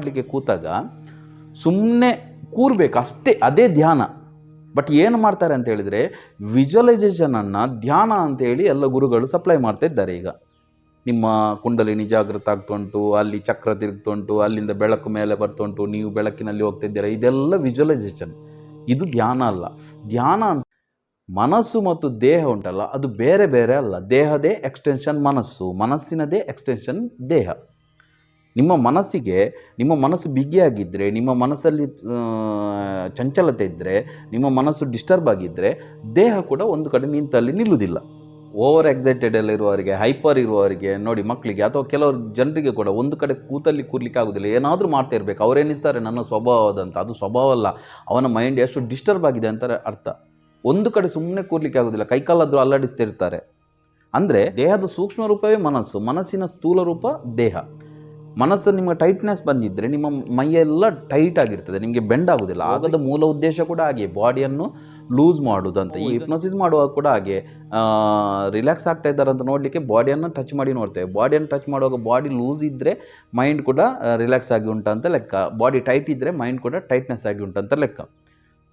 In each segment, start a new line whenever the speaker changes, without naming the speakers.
ಮಾಡಲಿಕ್ಕೆ ಕೂತಾಗ ಸುಮ್ಮನೆ ಕೂರ್ಬೇಕು, ಅಷ್ಟೇ ಅದೇ ಧ್ಯಾನ. ಬಟ್ ಏನು ಮಾಡ್ತಾರೆ ಅಂತ ಹೇಳಿದರೆ ವಿಜುವಲೈಸೇಷನನ್ನು ಧ್ಯಾನ ಅಂತೇಳಿ ಎಲ್ಲ ಗುರುಗಳು ಸಪ್ಲೈ ಮಾಡ್ತಾ ಇದ್ದಾರೆ ಈಗ. ನಿಮ್ಮ ಕುಂಡಲಿನಿ ಜಾಗೃತ ಆಗ್ತುಂಟು, ಅಲ್ಲಿ ಚಕ್ರ ತಿರುಗ್ತುಂಟು, ಅಲ್ಲಿಂದ ಬೆಳಕು ಮೇಲೆ ಬರ್ತುಂಟು, ನೀವು ಬೆಳಕಿನಲ್ಲಿ ಹೋಗ್ತಿದ್ದೀರಾ ಇದೆಲ್ಲ ವಿಜುವಲೈಸೇಷನ್ ಇದು ಧ್ಯಾನ ಅಲ್ಲ. ಧ್ಯಾನ ಅಂತ ಮನಸ್ಸು ಮತ್ತು ದೇಹ ಉಂಟಲ್ಲ, ಅದು ಬೇರೆ ಬೇರೆ ಅಲ್ಲ. ದೇಹದೇ ಎಕ್ಸ್ಟೆನ್ಷನ್ ಮನಸ್ಸು, ಮನಸ್ಸಿನದೇ ಎಕ್ಸ್ಟೆನ್ಷನ್ ದೇಹ. ನಿಮ್ಮ ಮನಸ್ಸಿಗೆ, ನಿಮ್ಮ ಮನಸ್ಸು ಬಿಗಿಯಾಗಿದ್ದರೆ ನಿಮ್ಮ ಮನಸ್ಸಲ್ಲಿ ಚಂಚಲತೆ ಇದ್ದರೆ ನಿಮ್ಮ ಮನಸ್ಸು ಡಿಸ್ಟರ್ಬ್ ಆಗಿದ್ದರೆ ದೇಹ ಕೂಡ ಒಂದು ಕಡೆ ನಿಂತಲ್ಲಿ ನಿಲ್ಲುವುದಿಲ್ಲ. ಓವರ್ ಎಕ್ಸೈಟೆಡ್ ಎಲ್ಲ ಇರುವವರಿಗೆ ಹೈಪರ್ ಇರುವವರಿಗೆ, ನೋಡಿ ಮಕ್ಕಳಿಗೆ ಅಥವಾ ಕೆಲವರು ಜನರಿಗೆ ಕೂಡ ಒಂದು ಕಡೆ ಕೂತಲ್ಲಿ ಕೂರ್ಲಿಕ್ಕೆ ಆಗೋದಿಲ್ಲ. ಏನಾದರೂ ಮಾಡ್ತಾ ಇರಬೇಕು. ಅವರೇನಿಸ್ತಾರೆ ನನ್ನ ಸ್ವಭಾವದಂತ. ಅದು ಸ್ವಭಾವ ಅಲ್ಲ. ಅವನ ಮೈಂಡ್ ಎಷ್ಟು ಡಿಸ್ಟರ್ಬ್ ಆಗಿದೆ ಅಂತ ಅರ್ಥ. ಒಂದು ಕಡೆ ಸುಮ್ಮನೆ ಕೂರ್ಲಿಕ್ಕೆ ಆಗೋದಿಲ್ಲ. ಕೈಕಾಲಾದರೂ ಅಲ್ಲಾಡಿಸ್ತಿರ್ತಾರೆ. ಅಂದರೆ ದೇಹದ ಸೂಕ್ಷ್ಮ ರೂಪವೇ ಮನಸ್ಸು. ಮನಸ್ಸಿನ ಸ್ಥೂಲ ರೂಪ ದೇಹ. ಮನಸ್ಸು ನಿಮಗೆ ಟೈಟ್ನೆಸ್ ಬಂದಿದ್ದರೆ ನಿಮ್ಮ ಮೈಯೆಲ್ಲ ಟೈಟ್ ಆಗಿರ್ತದೆ ನಿಮಗೆ ಬೆಂಡ್ ಆಗೋದಿಲ್ಲ. ಆಗದ ಮೂಲ ಉದ್ದೇಶ ಕೂಡ ಹಾಗೆ ಬಾಡಿಯನ್ನು ಲೂಸ್ ಮಾಡೋದಂತ. ಈ ಹಿಪ್ನೋಸಿಸ್ ಮಾಡುವಾಗ ಕೂಡ ಹಾಗೆ ರಿಲ್ಯಾಕ್ಸ್ ಆಗ್ತಾ ಇದ್ದಾರೆ ಅಂತ ನೋಡಲಿಕ್ಕೆ ಬಾಡಿಯನ್ನು ಟಚ್ ಮಾಡಿ ನೋಡ್ತೇವೆ. ಬಾಡಿಯನ್ನು ಟಚ್ ಮಾಡುವಾಗ ಬಾಡಿ ಲೂಸ್ ಇದ್ದರೆ ಮೈಂಡ್ ಕೂಡ ರಿಲ್ಯಾಕ್ಸ್ ಆಗಿ ಉಂಟಂತ ಲೆಕ್ಕ. ಬಾಡಿ ಟೈಟ್ ಇದ್ದರೆ ಮೈಂಡ್ ಕೂಡ ಟೈಟ್ನೆಸ್ ಆಗಿ ಉಂಟಂತ ಲೆಕ್ಕ.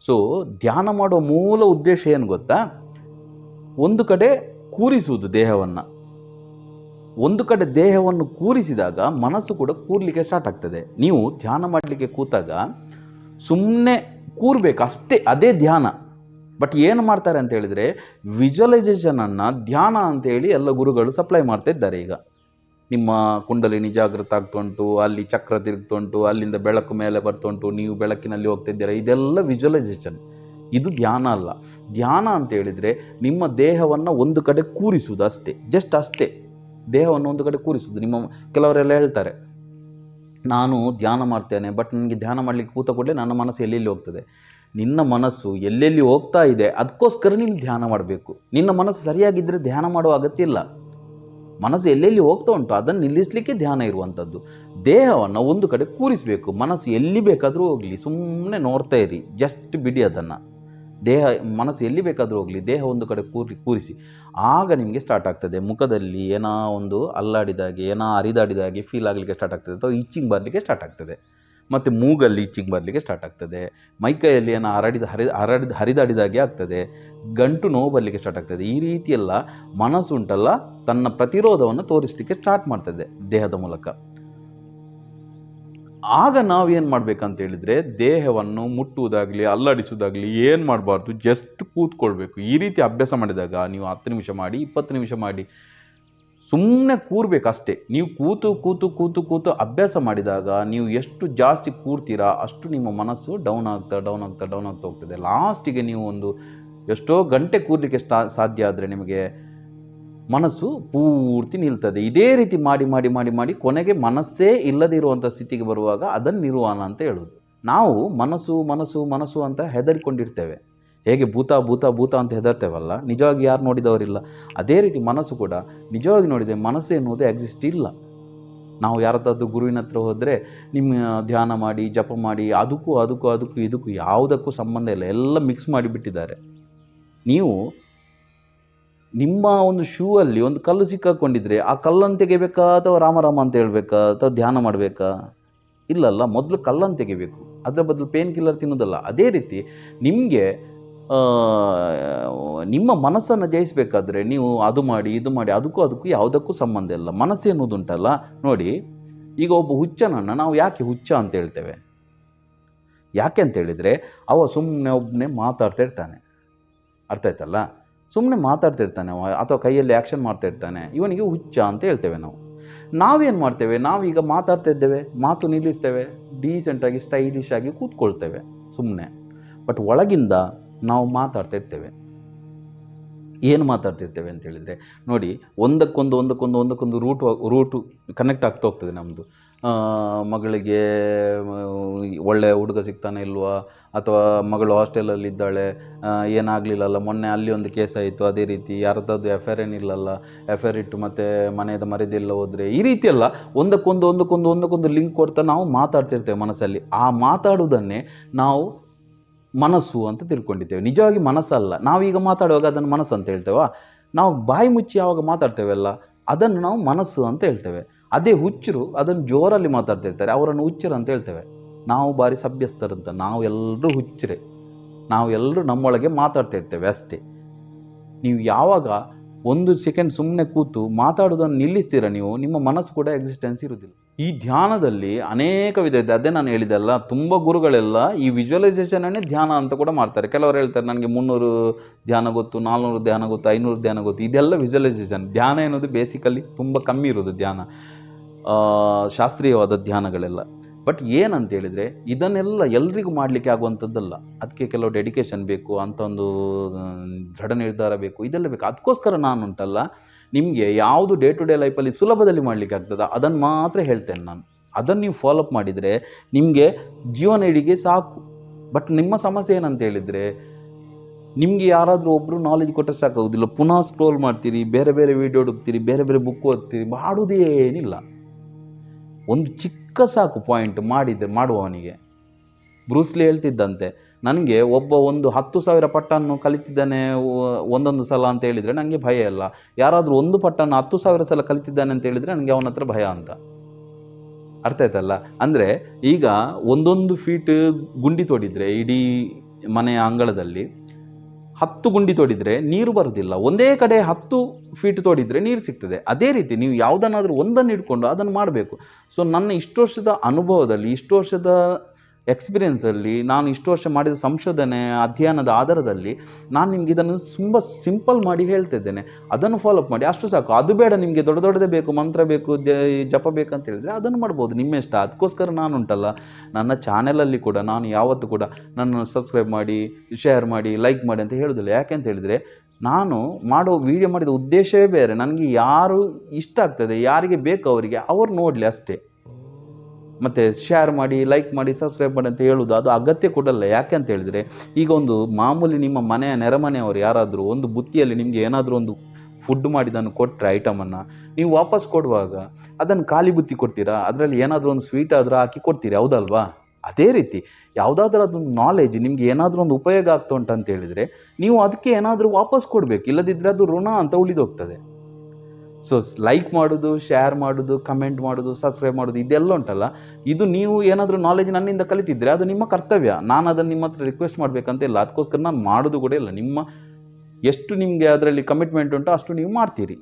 ಸೊ ಧ್ಯಾನ ಮಾಡುವ ಮೂಲ ಉದ್ದೇಶ ಏನು ಗೊತ್ತಾ? ಒಂದು ಕಡೆ ಕೂರಿಸುವುದು ದೇಹವನ್ನು. ಒಂದು ಕಡೆ ದೇಹವನ್ನು ಕೂರಿಸಿದಾಗ ಮನಸ್ಸು ಕೂಡ ಕೂರಲಿಕ್ಕೆ ಸ್ಟಾರ್ಟ್ ಆಗ್ತದೆ. ನೀವು ಧ್ಯಾನ ಮಾಡಲಿಕ್ಕೆ ಕೂತಾಗ ಸುಮ್ಮನೆ ಕೂರ್ಬೇಕು, ಅಷ್ಟೇ, ಅದೇ ಧ್ಯಾನ. ಬಟ್ ಏನು ಮಾಡ್ತಾರೆ ಅಂತ ಹೇಳಿದರೆ ವಿಜುವಲೈಸೇಷನನ್ನು ಧ್ಯಾನ ಅಂತೇಳಿ ಎಲ್ಲ ಗುರುಗಳು ಸಪ್ಲೈ ಮಾಡ್ತಾ ಇದ್ದಾರೆ ಈಗ. ನಿಮ್ಮ ಕುಂಡಲಿನಿ ಜಾಗೃತ ಆಗ್ತುಂಟು, ಅಲ್ಲಿ ಚಕ್ರ ತಿರುಗ್ತುಂಟು, ಅಲ್ಲಿಂದ ಬೆಳಕು ಮೇಲೆ ಬರ್ತುಂಟು, ನೀವು ಬೆಳಕಿನಲ್ಲಿ ಹೋಗ್ತಿದ್ದೀರಾ, ಇದೆಲ್ಲ ವಿಜುವಲೈಸೇಷನ್ ಇದು ಧ್ಯಾನ ಅಲ್ಲ. ಧ್ಯಾನ ಅಂತ ಹೇಳಿದರೆ ನಿಮ್ಮ ದೇಹವನ್ನು ಒಂದು ಕಡೆ ಕೂರಿಸುವುದು ಅಷ್ಟೇ ಜಸ್ಟ್ ಅಷ್ಟೇ. ದೇಹವನ್ನು ಒಂದು ಕಡೆ ಕೂರಿಸುವುದು. ನಿಮ್ಮ ಕೆಲವರೆಲ್ಲ ಹೇಳ್ತಾರೆ, ನಾನು ಧ್ಯಾನ ಮಾಡ್ತೇನೆ ಬಟ್ ನನಗೆ ಧ್ಯಾನ ಮಾಡಲಿಕ್ಕೆ ಕೂತ ಕೂಡಲೇ ನನ್ನ ಮನಸ್ಸು ಎಲ್ಲೆಲ್ಲಿ ಹೋಗ್ತದೆ? ನಿನ್ನ ಮನಸ್ಸು ಎಲ್ಲೆಲ್ಲಿ ಹೋಗ್ತಾ ಇದೆ, ಅದಕ್ಕೋಸ್ಕರ ನೀನು ಧ್ಯಾನ ಮಾಡಬೇಕು. ನಿನ್ನ ಮನಸ್ಸು ಸರಿಯಾಗಿದ್ದರೆ ಧ್ಯಾನ ಮಾಡುವ ಅಗತ್ಯ ಇಲ್ಲ ಮನಸ್ಸು ಎಲ್ಲೆಲ್ಲಿ ಹೋಗ್ತಾ ಉಂಟು, ಅದನ್ನು ನಿಲ್ಲಿಸಲಿಕ್ಕೆ ಧ್ಯಾನ ಇರುವಂಥದ್ದು. ದೇಹವನ್ನು ಒಂದು ಕಡೆ ಕೂರಿಸಬೇಕು, ಮನಸ್ಸು ಎಲ್ಲಿ ಬೇಕಾದರೂ ಹೋಗಲಿ ಸುಮ್ಮನೆ ನೋಡ್ತಾ ಇರಿ ಜಸ್ಟ್ ಬಿಡಿ ಅದನ್ನು. ದೇಹ, ಮನಸ್ಸು ಎಲ್ಲಿ ಬೇಕಾದರೂ ಹೋಗಲಿ, ದೇಹ ಒಂದು ಕಡೆ ಕೂರಿ ಕೂರಿಸಿ. ಆಗ ನಿಮಗೆ ಸ್ಟಾರ್ಟ್ ಆಗ್ತದೆ. ಮುಖದಲ್ಲಿ ಏನೋ ಒಂದು ಅಲ್ಲಾಡಿದಾಗೆ, ಏನೋ ಹರಿದಾಡಿದಾಗೆ ಫೀಲ್ ಆಗಲಿಕ್ಕೆ ಸ್ಟಾರ್ಟ್ ಆಗ್ತದೆ. ಅಥವಾ ಇಚ್ಚಿಂಗ್ ಬರಲಿಕ್ಕೆ ಸ್ಟಾರ್ಟ್ ಆಗ್ತದೆ. ಮತ್ತು ಮೂಗಲ್ಲಿ ಇಚ್ಚಿಂಗ್ ಬರಲಿಕ್ಕೆ ಸ್ಟಾರ್ಟ್ ಆಗ್ತದೆ. ಮೈಕೈಯಲ್ಲಿ ಏನೋ ಹರಡಿದ, ಹರಿ, ಹರಡಿದ, ಹರಿದಾಡಿದಾಗೆ ಆಗ್ತದೆ. ಗಂಟು ನೋವು ಬರಲಿಕ್ಕೆ ಸ್ಟಾರ್ಟ್ ಆಗ್ತದೆ. ಈ ರೀತಿಯೆಲ್ಲ ಮನಸ್ಸುಂಟಲ್ಲ, ತನ್ನ ಪ್ರತಿರೋಧವನ್ನು ತೋರಿಸಲಿಕ್ಕೆ ಸ್ಟಾರ್ಟ್ ಮಾಡ್ತದೆ ದೇಹದ ಮೂಲಕ. ಆಗ ನಾವೇನು ಮಾಡಬೇಕಂತ ಹೇಳಿದರೆ ದೇಹವನ್ನು ಮುಟ್ಟುವುದಾಗಲಿ, ಅಲ್ಲಾಡಿಸುವುದಾಗಲಿ ಏನು ಮಾಡಬಾರ್ದು ಜಸ್ಟ್ ಕೂತ್ಕೊಳ್ಬೇಕು. ಈ ರೀತಿ ಅಭ್ಯಾಸ ಮಾಡಿದಾಗ ನೀವು ಹತ್ತು ನಿಮಿಷ ಮಾಡಿ, ಇಪ್ಪತ್ತು ನಿಮಿಷ ಮಾಡಿ ಸುಮ್ಮನೆ ಕೂರ್ಬೇಕು ಅಷ್ಟೇ. ನೀವು ಕೂತು ಕೂತು ಕೂತು ಕೂತು ಅಭ್ಯಾಸ ಮಾಡಿದಾಗ ನೀವು ಎಷ್ಟು ಜಾಸ್ತಿ ಕೂರ್ತೀರಾ, ಅಷ್ಟು ನಿಮ್ಮ ಮನಸ್ಸು ಡೌನ್ ಆಗ್ತಾ ಡೌನ್ ಆಗ್ತಾ ಡೌನ್ ಆಗ್ತಾ ಹೋಗ್ತದೆ. ಲಾಸ್ಟಿಗೆ ನೀವು ಒಂದು ಎಷ್ಟೋ ಗಂಟೆ ಕೂರಲಿಕ್ಕೆ ಸ್ಟಾ, ಸಾಧ್ಯ ಆದರೆ ನಿಮಗೆ ಮನಸ್ಸು ಪೂರ್ತಿ ನಿಲ್ತದೆ. ಇದೇ ರೀತಿ ಮಾಡಿ ಮಾಡಿ ಮಾಡಿ ಮಾಡಿ ಕೊನೆಗೆ ಮನಸ್ಸೇ ಇಲ್ಲದೇ ಇರುವಂಥ ಸ್ಥಿತಿಗೆ ಬರುವಾಗ ಅದನ್ನು ನಿರ್ವಾಣ ಅಂತ ಹೇಳೋದು. ನಾವು ಮನಸ್ಸು ಮನಸ್ಸು ಮನಸ್ಸು ಅಂತ ಹೆದರಿಕೊಂಡಿರ್ತೇವೆ. ಹೇಗೆ ಭೂತ ಭೂತ ಭೂತ ಅಂತ ಹೆದರ್ತೇವಲ್ಲ? ನಿಜವಾಗಿ ಯಾರು ನೋಡಿದವರಿಲ್ಲ. ಅದೇ ರೀತಿ ಮನಸ್ಸು ಕೂಡ ನಿಜವಾಗಿ ನೋಡಿದೆ, ಮನಸ್ಸು ಎನ್ನುವುದು ಎಕ್ಸಿಸ್ಟ್ ಇಲ್ಲ. ನಾವು ಯಾರದ್ದಾದ್ರೂ ಗುರುವಿನ ಹತ್ರ ಹೋದರೆ ನಿಮ್ಮ ಧ್ಯಾನ ಮಾಡಿ, ಜಪ ಮಾಡಿ, ಅದಕ್ಕೂ ಅದಕ್ಕೂ ಅದಕ್ಕೂ, ಇದಕ್ಕೂ ಯಾವುದಕ್ಕೂ ಸಂಬಂಧ ಇಲ್ಲ. ಎಲ್ಲ ಮಿಕ್ಸ್ ಮಾಡಿಬಿಟ್ಟಿದ್ದಾರೆ ನೀವು ನಿಮ್ಮ ಒಂದು ಶೂ ಅಲ್ಲಿ ಒಂದು ಕಲ್ಲು ಸಿಕ್ಕಾಕೊಂಡಿದ್ರೆ ಆ ಕಲ್ಲನ್ನು ತೆಗಿಬೇಕಾ ಅಥವಾ ರಾಮರಾಮ ಅಂತ ಹೇಳಬೇಕಾ ಅಥವಾ ಧ್ಯಾನ ಮಾಡಬೇಕಾ? ಇಲ್ಲಲ್ಲ, ಮೊದಲು ಕಲ್ಲನ್ನು ತೆಗಿಬೇಕು. ಅದರ ಬದಲು ಪೇನ್ ಕಿಲ್ಲರ್ ತಿನ್ನೋದಲ್ಲ. ಅದೇ ರೀತಿ ನಿಮಗೆ ನಿಮ್ಮ ಮನಸ್ಸನ್ನು ಜಯಿಸಬೇಕಾದ್ರೆ ನೀವು ಅದು ಮಾಡಿ, ಇದು ಮಾಡಿ, ಅದಕ್ಕೂ ಅದಕ್ಕೂ ಯಾವುದಕ್ಕೂ ಸಂಬಂಧ ಇಲ್ಲ. ಮನಸ್ಸು ಎನ್ನುವುದುಂಟಲ್ಲ? ನೋಡಿ, ಈಗ ಒಬ್ಬ ಹುಚ್ಚನನ್ನು ನಾವು ಯಾಕೆ ಹುಚ್ಚ ಅಂತ ಹೇಳ್ತೇವೆ? ಯಾಕೆ ಅಂತ ಹೇಳಿದರೆ, ಅವ ಸುಮ್ಮನೆ ಒಬ್ಬನೇ ಮಾತಾಡ್ತಾ ಇರ್ತಾನೆ. ಅರ್ಥ ಆಯ್ತಲ್ಲ? ಸುಮ್ಮನೆ ಮಾತಾಡ್ತಿರ್ತಾನೆ ಅವ, ಅಥವಾ ಕೈಯಲ್ಲಿ ಆ್ಯಕ್ಷನ್ ಮಾಡ್ತಾ ಇರ್ತಾನೆ ಇವನಿಗೆ ಹುಚ್ಚ ಅಂತ ಹೇಳ್ತೇವೆ ನಾವು. ನಾವೇನು ಮಾಡ್ತೇವೆ? ನಾವೀಗ ಮಾತಾಡ್ತಾ ಇದ್ದೇವೆ, ಮಾತು ನಿಲ್ಲಿಸ್ತೇವೆ ಡೀಸೆಂಟಾಗಿ ಸ್ಟೈಲಿಶ್ ಆಗಿ ಕೂತ್ಕೊಳ್ತೇವೆ ಸುಮ್ಮನೆ ಬಟ್ ಒಳಗಿಂದ ನಾವು ಮಾತಾಡ್ತಾ ಇರ್ತೇವೆ ಏನು ಮಾತಾಡ್ತಿರ್ತೇವೆ ಅಂತ ಹೇಳಿದರೆ, ನೋಡಿ, ಒಂದಕ್ಕೊಂದು ಒಂದಕ್ಕೊಂದು ಒಂದಕ್ಕೊಂದು ರೂಟು ರೂಟು ಕನೆಕ್ಟ್ ಆಗ್ತಾ ಹೋಗ್ತದೆ ನಮ್ಮದು ಮಗಳಿಗೆ ಒಳ್ಳೆಯ ಹುಡುಗ ಸಿಗ್ತಾನೆ ಇಲ್ವಾ? ಅಥವಾ ಮಗಳು ಹಾಸ್ಟೆಲಲ್ಲಿ ಇದ್ದಾಳೆ ಏನಾಗಲಿಲ್ಲಲ್ಲ? ಮೊನ್ನೆ ಅಲ್ಲಿ ಒಂದು ಕೇಸ್ ಆಯಿತು, ಅದೇ ರೀತಿ. ಯಾರದ್ದಾದ್ರು ಎಫ್ ಏನಿಲ್ಲಲ್ಲ? ಎಫ್ ಇಟ್ಟು ಮತ್ತೆ ಮನೆಯದ ಮರೆದಿಲ್ಲ ಹೋದರೆ? ಈ ರೀತಿಯೆಲ್ಲ, ಒಂದಕ್ಕೊಂದು ಒಂದಕ್ಕೊಂದು ಒಂದಕ್ಕೊಂದು ಲಿಂಕ್ ಕೊಡ್ತಾ ನಾವು ಮಾತಾಡ್ತಿರ್ತೇವೆ ಮನಸ್ಸಲ್ಲಿ. ಆ ಮಾತಾಡುವುದನ್ನೇ ನಾವು ಮನಸ್ಸು ಅಂತ ತಿಳ್ಕೊಂಡಿದ್ದೇವೆ. ನಿಜವಾಗಿ ಮನಸ್ಸಲ್ಲ. ನಾವೀಗ ಮಾತಾಡುವಾಗ ಅದನ್ನು ಮನಸ್ಸು ಅಂತ ಹೇಳ್ತೇವಾ? ನಾವು ಬಾಯಿ ಮುಚ್ಚಿ ಯಾವಾಗ ಮಾತಾಡ್ತೇವಲ್ಲ ಅದನ್ನು ನಾವು ಮನಸ್ಸು ಅಂತ ಹೇಳ್ತೇವೆ. ಅದೇ ಹುಚ್ಚರು ಅದನ್ನು ಜೋರಲ್ಲಿ ಮಾತಾಡ್ತಿರ್ತಾರೆ ಅವರನ್ನು ಹುಚ್ಚರು ಅಂತ ಹೇಳ್ತೇವೆ. ನಾವು ಭಾರಿ ಸಭ್ಯಸ್ಥರಂತ, ನಾವು ಎಲ್ಲರೂ ಹುಚ್ಚರೆ. ನಾವು ಎಲ್ಲರೂ ನಮ್ಮೊಳಗೆ ಮಾತಾಡ್ತಾ ಇರ್ತೇವೆ ಅಷ್ಟೇ. ನೀವು ಯಾವಾಗ ಒಂದು ಸೆಕೆಂಡ್ ಸುಮ್ಮನೆ ಕೂತು ಮಾತಾಡೋದನ್ನು ನಿಲ್ಲಿಸ್ತೀರ ನೀವು? ನಿಮ್ಮ ಮನಸ್ಸು ಕೂಡ ಎಕ್ಸಿಸ್ಟೆನ್ಸ್ ಇರುವುದಿಲ್ಲ. ಈ ಧ್ಯಾನದಲ್ಲಿ ಅನೇಕ ವಿಧ ಇದೆ. ಅದೇ ನಾನು ಹೇಳಿದೆಲ್ಲ ತುಂಬ ಗುರುಗಳೆಲ್ಲ ಈ ವಿಜುವಲೈಸೇಷನನ್ನೇ ಧ್ಯಾನ ಅಂತ ಕೂಡ ಮಾಡ್ತಾರೆ. ಕೆಲವರು ಹೇಳ್ತಾರೆ, ನನಗೆ ಮುನ್ನೂರು ಧ್ಯಾನ ಗೊತ್ತು, ನಾಲ್ನೂರು ಧ್ಯಾನ ಗೊತ್ತು, ಐನೂರು ಧ್ಯಾನ ಗೊತ್ತು. ಇದೆಲ್ಲ ವಿಜುವಲೈಸೇಷನ್ ಧ್ಯಾನ ಎನ್ನುವುದು ಬೇಸಿಕಲಿ ತುಂಬ ಕಮ್ಮಿ ಇರೋದು ಧ್ಯಾನ. ಶಾಸ್ತ್ರೀಯವಾದ ಧ್ಯಾನಗಳೆಲ್ಲ. ಬಟ್ ಏನಂತ ಹೇಳಿದರೆ, ಇದನ್ನೆಲ್ಲ ಎಲ್ರಿಗೂ ಮಾಡಲಿಕ್ಕೆ ಆಗುವಂಥದ್ದಲ್ಲ. ಅದಕ್ಕೆ ಕೆಲವು ಡೆಡಿಕೇಶನ್ ಬೇಕು ಅಂತ ಒಂದು ದೃಢ ನಿರ್ಧಾರ ಬೇಕು, ಇದೆಲ್ಲ ಬೇಕು. ಅದಕ್ಕೋಸ್ಕರ ನಾನು ಉಂಟಲ್ಲ ನಿಮಗೆ ಯಾವುದು ಡೇ ಟು ಡೇ ಲೈಫಲ್ಲಿ ಸುಲಭದಲ್ಲಿ ಮಾಡಲಿಕ್ಕೆ ಆಗ್ತದ? ಅದನ್ನು ಮಾತ್ರ ಹೇಳ್ತೇನೆ ನಾನು. ಅದನ್ನು ನೀವು ಫಾಲೋಅಪ್ ಮಾಡಿದರೆ ನಿಮಗೆ ಜೀವನ ಇಡಿಗೆ ಸಾಕು. ಬಟ್ ನಿಮ್ಮ ಸಮಸ್ಯೆ ಏನಂತ ಹೇಳಿದರೆ, ನಿಮಗೆ ಯಾರಾದರೂ ಒಬ್ಬರು ನಾಲೆಜ್ ಕೊಟ್ಟರೆ ಸಾಕಾಗೋದಿಲ್ಲ ಪುನಃ ಸ್ಕ್ರೋಲ್ ಮಾಡ್ತೀರಿ, ಬೇರೆ ಬೇರೆ ವೀಡಿಯೋ ಹುಡುಕ್ತೀರಿ, ಬೇರೆ ಬೇರೆ ಬುಕ್ ಓದ್ತೀರಿ ಮಾಡುವುದೇನಿಲ್ಲ ಒಂದು ಚಿಕ್ಕ ಸಾಕು ಪಾಯಿಂಟ್ ಮಾಡಿದ್ದೆ ಮಾಡುವವನಿಗೆ. ಬ್ರೂಸ್ಲಿ ಹೇಳ್ತಿದ್ದಂತೆ ನನಗೆ ಒಬ್ಬ ಒಂದು ಹತ್ತು ಸಾವಿರ ಪಟ್ಟನ್ನು ಕಲಿತಿದ್ದಾನೆ ಒಂದೊಂದು ಸಲ ಅಂತ ಹೇಳಿದರೆ ನನಗೆ ಭಯ ಇಲ್ಲ. ಯಾರಾದರೂ ಒಂದು ಪಟ್ಟನ್ನು ಹತ್ತು ಸಾವಿರ ಸಲ ಕಲಿತಿದ್ದಾನೆ ಅಂತ ಹೇಳಿದರೆ ನನಗೆ ಅವನ ಹತ್ರ ಭಯ ಅಂತ. ಅರ್ಥ ಆಯ್ತಲ್ಲ? ಅಂದರೆ ಈಗ ಒಂದೊಂದು ಫೀಟ್ ಗುಂಡಿ ತೋಡಿದರೆ, ಇಡೀ ಮನೆಯ ಅಂಗಳದಲ್ಲಿ ಹತ್ತು ಗುಂಡಿ ತೋಡಿದರೆ ನೀರು ಬರುವುದಿಲ್ಲ ಒಂದೇ ಕಡೆ ಹತ್ತು ಫೀಟ್ ತೋಡಿದರೆ ನೀರು ಸಿಗ್ತದೆ. ಅದೇ ರೀತಿ ನೀವು ಯಾವುದನ್ನಾದರೂ ಒಂದನ್ನು ಇಟ್ಕೊಂಡು ಅದನ್ನು ಮಾಡಬೇಕು. ಸೊ ನನ್ನ ಇಷ್ಟು ವರ್ಷದ ಅನುಭವದಲ್ಲಿ, ಇಷ್ಟು ವರ್ಷದ ಎಕ್ಸ್ಪೀರಿಯೆನ್ಸಲ್ಲಿ ನಾನು ಇಷ್ಟು ವರ್ಷ ಮಾಡಿದ ಸಂಶೋಧನೆ, ಅಧ್ಯಯನದ ಆಧಾರದಲ್ಲಿ ನಾನು ನಿಮ್ಗೆ ಇದನ್ನು ತುಂಬ ಸಿಂಪಲ್ ಮಾಡಿ ಹೇಳ್ತಿದ್ದೇನೆ. ಅದನ್ನು ಫಾಲೋಅಪ್ ಮಾಡಿ. ಅಷ್ಟು ಸಾಕು. ಅದು ಬೇಡ ನಿಮಗೆ. ದೊಡ್ಡ ದೊಡ್ಡದೇ ಬೇಕು. ಮಂತ್ರ ಬೇಕು ಜಪ ಬೇಕಂತ ಹೇಳಿದರೆ ಅದನ್ನು ಮಾಡ್ಬೋದು. ನಿಮ್ಮ ಇಷ್ಟ. ಅದಕ್ಕೋಸ್ಕರ ನಾನು ಉಂಟಲ್ಲ ನನ್ನ ಚಾನೆಲಲ್ಲಿ ಕೂಡ, ನಾನು ಯಾವತ್ತೂ ಕೂಡ ನನ್ನನ್ನು ಸಬ್ಸ್ಕ್ರೈಬ್ ಮಾಡಿ ಶೇರ್ ಮಾಡಿ ಲೈಕ್ ಮಾಡಿ ಅಂತ ಹೇಳೋದಿಲ್ಲ. ಯಾಕೆ ಅಂತ ಹೇಳಿದರೆ ನಾನು ಮಾಡೋ ವಿಡಿಯೋ ಮಾಡಿದ ಉದ್ದೇಶವೇ ಬೇರೆ. ನನಗೆ ಯಾರು ಇಷ್ಟ ಆಗ್ತದೆ, ಯಾರಿಗೆ ಬೇಕು ಅವರಿಗೆ, ಅವ್ರು ನೋಡಲಿ ಅಷ್ಟೇ. ಮತ್ತು ಶೇರ್ ಮಾಡಿ ಲೈಕ್ ಮಾಡಿ ಸಬ್ಸ್ಕ್ರೈಬ್ ಮಾಡಿ ಅಂತ ಹೇಳೋದು ಅದು ಅಗತ್ಯ ಕೊಡಲ್ಲ ಯಾಕೆ ಅಂತ ಹೇಳಿದರೆ, ಈಗ ಒಂದು ಮಾಮೂಲಿ ನಿಮ್ಮ ಮನೆಯ ನೆರೆಮನೆಯವರು ಯಾರಾದರೂ ಒಂದು ಬುತ್ತಿಯಲ್ಲಿ ನಿಮಗೆ ಏನಾದರೂ ಒಂದು ಫುಡ್ ಮಾಡಿದ್ದನ್ನು ಕೊಟ್ಟರೆ ಐಟಮನ್ನು ನೀವು ವಾಪಸ್ ಕೊಡುವಾಗ ಅದನ್ನು ಖಾಲಿ ಬುತ್ತಿ ಕೊಡ್ತೀರಾ? ಅದರಲ್ಲಿ ಏನಾದರೂ ಒಂದು ಸ್ವೀಟ್ ಆದರೂ ಹಾಕಿ ಕೊಡ್ತೀರಿ, ಹೌದಲ್ವಾ? ಅದೇ ರೀತಿ ಯಾವುದಾದ್ರೂ ಅದೊಂದು ನಾಲೆಜ್ ನಿಮಗೆ ಏನಾದರೂ ಒಂದು ಉಪಯೋಗ ಆಗ್ತಾ ಉಂಟು ಅಂತ ಹೇಳಿದರೆ, ನೀವು ಅದಕ್ಕೆ ಏನಾದರೂ ವಾಪಸ್ ಕೊಡಬೇಕು ಇಲ್ಲದಿದ್ದರೆ ಅದು ಋಣ ಅಂತ ಉಳಿದೋಗ್ತದೆ. ಸೊ ಲೈಕ್ ಮಾಡೋದು ಶೇರ್ ಮಾಡೋದು ಕಮೆಂಟ್ ಮಾಡೋದು ಸಬ್ಸ್ಕ್ರೈಬ್ ಮಾಡೋದು, ಇದೆಲ್ಲ ಉಂಟಲ್ಲ? ಇದು ನೀವು ಏನಾದರೂ ನಾಲೆಜ್ ನನ್ನಿಂದ ಕಲಿತಿದ್ರೆ ಅದು ನಿಮ್ಮ ಕರ್ತವ್ಯ. ನಾನು ಅದನ್ನು ನಿಮ್ಮ ಹತ್ರ ರಿಕ್ವೆಸ್ಟ್ ಮಾಡಬೇಕಂತ ಇಲ್ಲ. ಅದಕ್ಕೋಸ್ಕರ ನಾನು ಮಾಡೋದು ಕೂಡ ಇಲ್ಲ. ನಿಮ್ಮ, ಎಷ್ಟು ನಿಮಗೆ ಅದರಲ್ಲಿ ಕಮಿಟ್ಮೆಂಟ್ ಉಂಟು ಅಷ್ಟು ನೀವು ಮಾಡ್ತೀರಿ.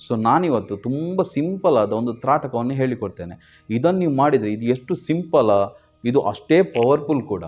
ಸೊ ನಾನಿವತ್ತು ತುಂಬ ಸಿಂಪಲ್ ಆದ ಒಂದು ತ್ರಾಟಕವನ್ನು ಹೇಳಿಕೊಡ್ತೇನೆ. ಇದನ್ನು ನೀವು ಮಾಡಿದರೆ ಇದು ಎಷ್ಟು ಸಿಂಪಲ ಇದು ಅಷ್ಟೇ ಪವರ್ಫುಲ್ ಕೂಡ.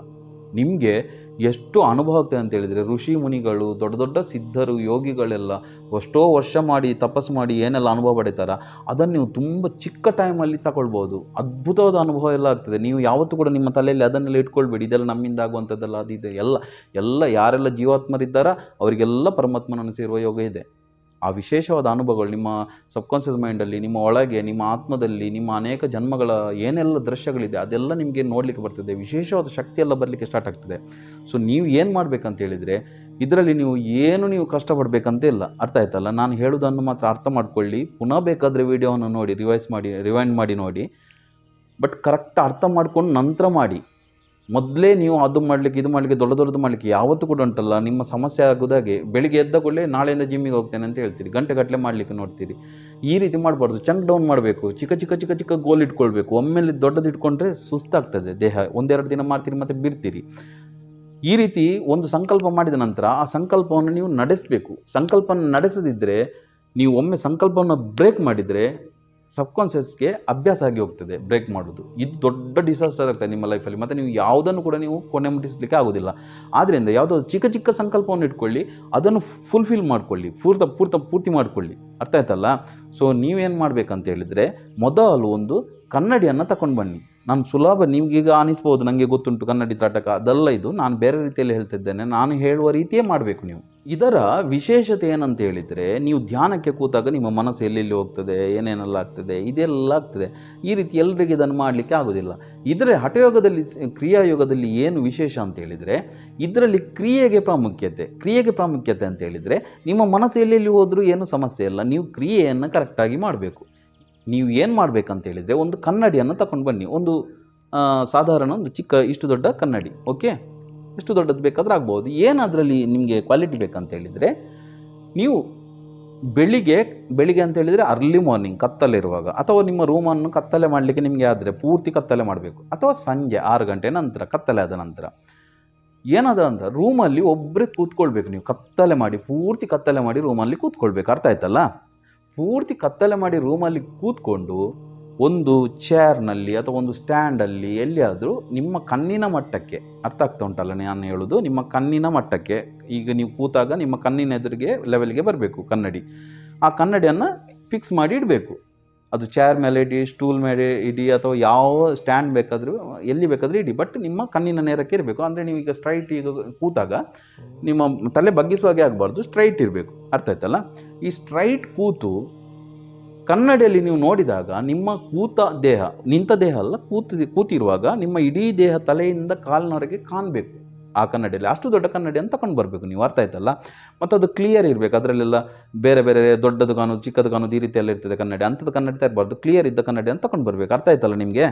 ನಿಮಗೆ ಎಷ್ಟು ಅನುಭವ ಆಗ್ತದೆ ಅಂತ ಹೇಳಿದರೆ, ಋಷಿ ಮುನಿಗಳು, ದೊಡ್ಡ ದೊಡ್ಡ ಸಿದ್ಧರು, ಯೋಗಿಗಳೆಲ್ಲ ಎಷ್ಟೋ ವರ್ಷ ಮಾಡಿ, ತಪಸ್ಸು ಮಾಡಿ ಏನೆಲ್ಲ ಅನುಭವ ಪಡಿತಾರ, ಅದನ್ನು ನೀವು ತುಂಬ ಚಿಕ್ಕ ಟೈಮಲ್ಲಿ ತಗೊಳ್ಬೋದು. ಅದ್ಭುತವಾದ ಅನುಭವ ಎಲ್ಲ ಆಗ್ತದೆ. ನೀವು ಯಾವತ್ತೂ ಕೂಡ ನಿಮ್ಮ ತಲೆಯಲ್ಲಿ ಅದನ್ನೆಲ್ಲ ಇಟ್ಕೊಳ್ಬೇಡಿ. ಇದೆಲ್ಲ ನಮ್ಮಿಂದ ಆಗುವಂಥದ್ದೆಲ್ಲ ಅದು ಇದೆ ಎಲ್ಲ ಎಲ್ಲ ಯಾರೆಲ್ಲ ಜೀವಾತ್ಮರಿದ್ದಾರ, ಅವರಿಗೆಲ್ಲ ಪರಮಾತ್ಮನನ್ನು ಸೇರುವ ಯೋಗ ಇದೆ. ಆ ವಿಶೇಷವಾದ ಅನುಭವಗಳು ನಿಮ್ಮ ಸಬ್ಕಾನ್ಷಿಯಸ್ ಮೈಂಡಲ್ಲಿ ನಿಮ್ಮ ಒಳಗೆ, ನಿಮ್ಮ ಆತ್ಮದಲ್ಲಿ, ನಿಮ್ಮ ಅನೇಕ ಜನ್ಮಗಳ ಏನೆಲ್ಲ ದೃಶ್ಯಗಳಿದೆ, ಅದೆಲ್ಲ ನಿಮಗೆ ನೋಡಲಿಕ್ಕೆ ಬರ್ತದೆ. ವಿಶೇಷವಾದ ಶಕ್ತಿ ಎಲ್ಲ ಬರಲಿಕ್ಕೆ ಸ್ಟಾರ್ಟ್ ಆಗ್ತದೆ. ಸೊ ನೀವು ಏನು ಮಾಡಬೇಕಂತ ಹೇಳಿದರೆ, ಇದರಲ್ಲಿ ನೀವು ಏನು ನೀವು ಕಷ್ಟಪಡಬೇಕಂತ ಇಲ್ಲ. ಅರ್ಥ ಆಯ್ತಲ್ಲ? ನಾನು ಹೇಳೋದನ್ನು ಮಾತ್ರ ಅರ್ಥ ಮಾಡ್ಕೊಳ್ಳಿ. ಪುನಃ ಬೇಕಾದರೆ ವಿಡಿಯೋವನ್ನು ನೋಡಿ ರಿವೈಸ್ ಮಾಡಿ ರಿವೈಂಡ್ ಮಾಡಿ ನೋಡಿ. ಬಟ್ ಕರೆಕ್ಟ್ ಅರ್ಥ ಮಾಡ್ಕೊಂಡು ನಂತರ ಮಾಡಿ. ಮೊದಲೇ ನೀವು ಅದು ಮಾಡಲಿಕ್ಕೆ, ಇದು ಮಾಡಲಿಕ್ಕೆ, ದೊಡ್ಡ ದೊಡ್ಡದು ಮಾಡಲಿಕ್ಕೆ ಯಾವತ್ತೂ ಕೂಡ ಉಂಟಲ್ಲ. ನಿಮ್ಮ ಸಮಸ್ಯೆ ಆಗೋದಾಗೆ ಬೆಳಿಗ್ಗೆ ಎದ್ದ ಕೂಡಲೇ ನಾಳೆಯಿಂದ ಜಿಮ್ಮಿಗೆ ಹೋಗ್ತೇನೆ ಅಂತ ಹೇಳ್ತೀರಿ. ಗಂಟೆ ಗಟ್ಟಲೆ ಮಾಡಲಿಕ್ಕೆ ನೋಡ್ತೀರಿ. ಈ ರೀತಿ ಮಾಡಬಾರ್ದು. ಚಂಕ್ ಡೌನ್ ಮಾಡಬೇಕು. ಚಿಕ್ಕ ಚಿಕ್ಕ ಚಿಕ್ಕ ಚಿಕ್ಕ ಗೋಲ್ ಇಟ್ಕೊಳ್ಬೇಕು. ಒಮ್ಮೆಲೆ ದೊಡ್ಡದು ಇಟ್ಕೊಂಡ್ರೆ ಸುಸ್ತಾಗ್ತದೆ ದೇಹ. ಒಂದೆರಡು ದಿನ ಮಾಡ್ತೀರಿ ಮತ್ತು ಬಿಡ್ತೀರಿ. ಈ ರೀತಿ ಒಂದು ಸಂಕಲ್ಪ ಮಾಡಿದ ನಂತರ ಆ ಸಂಕಲ್ಪವನ್ನು ನೀವು ನಡೆಸಬೇಕು. ಸಂಕಲ್ಪವನ್ನು ನಡೆಸದಿದ್ದರೆ ನೀವು ಒಮ್ಮೆ ಸಂಕಲ್ಪವನ್ನು ಬ್ರೇಕ್ ಮಾಡಿದರೆ ಸಬ್ಕಾನ್ಷಿಯಸ್ಗೆ ಅಭ್ಯಾಸ ಆಗಿ ಹೋಗ್ತದೆ, ಬ್ರೇಕ್ ಮಾಡೋದು ಇದು ದೊಡ್ಡ ಡಿಸಾಸ್ಟರ್ ಆಗ್ತದೆ ನಿಮ್ಮ ಲೈಫಲ್ಲಿ ಮತ್ತು ನೀವು ಯಾವುದನ್ನು ಕೂಡ ನೀವು ಕೊನೆ ಮುಟ್ಟಿಸಲಿಕ್ಕೆ ಆಗೋದಿಲ್ಲ. ಆದ್ದರಿಂದ ಯಾವುದೋ ಚಿಕ್ಕ ಚಿಕ್ಕ ಸಂಕಲ್ಪವನ್ನು ಇಟ್ಕೊಳ್ಳಿ, ಅದನ್ನು ಫುಲ್ಫಿಲ್ ಮಾಡ್ಕೊಳ್ಳಿ, ಪೂರ್ತ ಪೂರ್ತ, ಪೂರ್ತಿ ಮಾಡ್ಕೊಳ್ಳಿ. ಅರ್ಥ ಆಯ್ತಲ್ಲ? ಸೊ ನೀವೇನು ಮಾಡಬೇಕಂತ ಹೇಳಿದರೆ, ಮೊದಲು ಒಂದು ಕನ್ನಡಿಯನ್ನು ತಗೊಂಡು ಬನ್ನಿ. ನಾನು ಸುಲಭ ನಿಮಗೀಗ ಅನಿಸ್ಬೋದು ನನಗೆ ಗೊತ್ತುಂಟು ಕನ್ನಡಿ ತ್ರಾಟಕ ಅದಲ್ಲ ಇದು ನಾನು ಬೇರೆ ರೀತಿಯಲ್ಲಿ ಹೇಳ್ತಿದ್ದೇನೆ. ನಾನು ಹೇಳುವ ರೀತಿಯೇ ಮಾಡಬೇಕು ನೀವು. ಇದರ ವಿಶೇಷತೆ ಏನಂತ ಹೇಳಿದರೆ, ನೀವು ಧ್ಯಾನಕ್ಕೆ ಕೂತಾಗ ನಿಮ್ಮ ಮನಸ್ಸು ಎಲ್ಲೆಲ್ಲಿ ಹೋಗ್ತದೆ, ಏನೇನೆಲ್ಲ ಆಗ್ತದೆ, ಇದೆಲ್ಲ ಆಗ್ತದೆ. ಈ ರೀತಿ ಎಲ್ಲರಿಗೆ ಇದನ್ನು ಮಾಡಲಿಕ್ಕೆ ಆಗೋದಿಲ್ಲ. ಇದರ ಹಠಯೋಗದಲ್ಲಿ ಕ್ರಿಯಾಯೋಗದಲ್ಲಿ ಏನು ವಿಶೇಷ ಅಂತ ಹೇಳಿದರೆ, ಇದರಲ್ಲಿ ಕ್ರಿಯೆಗೆ ಪ್ರಾಮುಖ್ಯತೆ ಕ್ರಿಯೆಗೆ ಪ್ರಾಮುಖ್ಯತೆ ಅಂತ ಹೇಳಿದರೆ, ನಿಮ್ಮ ಮನಸ್ಸು ಎಲ್ಲೆಲ್ಲಿ ಹೋದರೂ ಏನು ಸಮಸ್ಯೆ ಇಲ್ಲ. ನೀವು ಕ್ರಿಯೆಯನ್ನು ಕರೆಕ್ಟಾಗಿ ಮಾಡಬೇಕು. ನೀವು ಏನು ಮಾಡಬೇಕಂತ ಹೇಳಿದರೆ ಒಂದು ಕನ್ನಡಿಯನ್ನು ತಗೊಂಡು ಬನ್ನಿ. ಒಂದು ಸಾಧಾರಣ ಒಂದು ಚಿಕ್ಕ, ಇಷ್ಟು ದೊಡ್ಡ ಕನ್ನಡಿ ಓಕೆ ಇಷ್ಟು ದೊಡ್ಡದು ಬೇಕಾದ್ರೆ ಆಗ್ಬೋದು. ಏನು ಅದರಲ್ಲಿ ನಿಮಗೆ ಕ್ವಾಲಿಟಿ ಬೇಕಂತ ಹೇಳಿದರೆ, ನೀವು ಬೆಳಿಗ್ಗೆ ಬೆಳಿಗ್ಗೆ ಅಂತ ಹೇಳಿದರೆ ಅರ್ಲಿ ಮಾರ್ನಿಂಗ್ ಕತ್ತಲಿರುವಾಗ, ಅಥವಾ ನಿಮ್ಮ ರೂಮನ್ನು ಕತ್ತಲೆ ಮಾಡಲಿಕ್ಕೆ ನಿಮಗೆ ಆದರೆ ಪೂರ್ತಿ ಕತ್ತಲೆ ಮಾಡಬೇಕು, ಅಥವಾ ಸಂಜೆ ಆರು ಗಂಟೆ ನಂತರ ಕತ್ತಲೆ ಆದ ನಂತರ. ಏನಾದ ಅಂತ ರೂಮಲ್ಲಿ ಒಬ್ಬರೇ ಕೂತ್ಕೊಳ್ಬೇಕು ನೀವು. ಕತ್ತಲೆ ಮಾಡಿ, ಪೂರ್ತಿ ಕತ್ತಲೆ ಮಾಡಿ ರೂಮಲ್ಲಿ ಕೂತ್ಕೊಳ್ಬೇಕು. ಅರ್ಥ ಆಯ್ತಲ್ಲ? ಪೂರ್ತಿ ಕತ್ತಲೆ ಮಾಡಿ ರೂಮಲ್ಲಿ ಕೂತ್ಕೊಂಡು ಒಂದು ಚೇರ್ನಲ್ಲಿ ಅಥವಾ ಒಂದು ಸ್ಟ್ಯಾಂಡಲ್ಲಿ ಎಲ್ಲಿಯಾದರೂ ನಿಮ್ಮ ಕಣ್ಣಿನ ಮಟ್ಟಕ್ಕೆ, ಅರ್ಥ ಆಗ್ತಾ ಉಂಟಲ್ಲ ನಾನು ಹೇಳೋದು? ನಿಮ್ಮ ಕಣ್ಣಿನ ಮಟ್ಟಕ್ಕೆ, ಈಗ ನೀವು ಕೂತಾಗ ನಿಮ್ಮ ಕಣ್ಣಿನ ಎದುರಿಗೆ ಲೆವೆಲ್ಗೆ ಬರಬೇಕು ಕನ್ನಡಿ. ಆ ಕನ್ನಡಿಯನ್ನು ಫಿಕ್ಸ್ ಮಾಡಿ ಇಡಬೇಕು. ಅದು ಚೇರ್ ಮೇಲೆ ಇಡಿ ಸ್ಟೂಲ್ ಮೇಲೆ ಇಡಿ ಅಥವಾ ಯಾವ ಸ್ಟ್ಯಾಂಡ್ ಬೇಕಾದರೂ, ಎಲ್ಲಿ ಬೇಕಾದರೂ ಇಡಿ. ಬಟ್ ನಿಮ್ಮ ಕಣ್ಣಿನ ನೇರಕ್ಕೆ ಇರಬೇಕು. ಅಂದರೆ ಈಗ ಸ್ಟ್ರೈಟ್ ಈಗ ಕೂತಾಗ ನಿಮ್ಮ ತಲೆ ಬಗ್ಗಿಸುವಾಗೆ ಆಗಬಾರ್ದು ಸ್ಟ್ರೈಟ್ ಇರಬೇಕು. ಅರ್ಥ ಆಯ್ತಲ್ಲ? ಈ ಸ್ಟ್ರೈಟ್ ಕೂತು ಕನ್ನಡಿಯಲ್ಲಿ ನೀವು ನೋಡಿದಾಗ ನಿಮ್ಮ ಕೂತ ದೇಹ, ನಿಂತ ದೇಹ ಅಲ್ಲ, ಕೂತ ಕೂತಿರುವಾಗ ನಿಮ್ಮ ಇಡೀ ದೇಹ ತಲೆಯಿಂದ ಕಾಲಿನವರೆಗೆ ಕಾಣಬೇಕು. ಆ ಕನ್ನಡಿಯಲ್ಲಿ, ಅಷ್ಟು ದೊಡ್ಡ ಕನ್ನಡಿ ಅಂತ ತಗೊಂಡು ಬರಬೇಕು, ನೀವು ಅರ್ಥ ಆಯ್ತಲ್ಲ? ಮತ್ತು ಅದು ಕ್ಲಿಯರ್ ಇರಬೇಕು, ಅದರಲ್ಲೆಲ್ಲ ಬೇರೆ ಬೇರೆ ದೊಡ್ಡದು ಕಾಣೋದು ಚಿಕ್ಕದು ಕಾಣೋದು ಈ ರೀತಿಯಲ್ಲಿ ಇರ್ತದೆ ಕನ್ನಡಿ, ಅಂಥದ್ದು ಕನ್ನಡಿ ತರಬಾರ್ದು ಕ್ಲಿಯರ್ ಇದ್ದ ಕನ್ನಡಿ ಅಂತ ತಗೊಂಡು ಬರಬೇಕು, ಅರ್ಥ ಆಯ್ತಲ್ಲ ನಿಮಗೆ?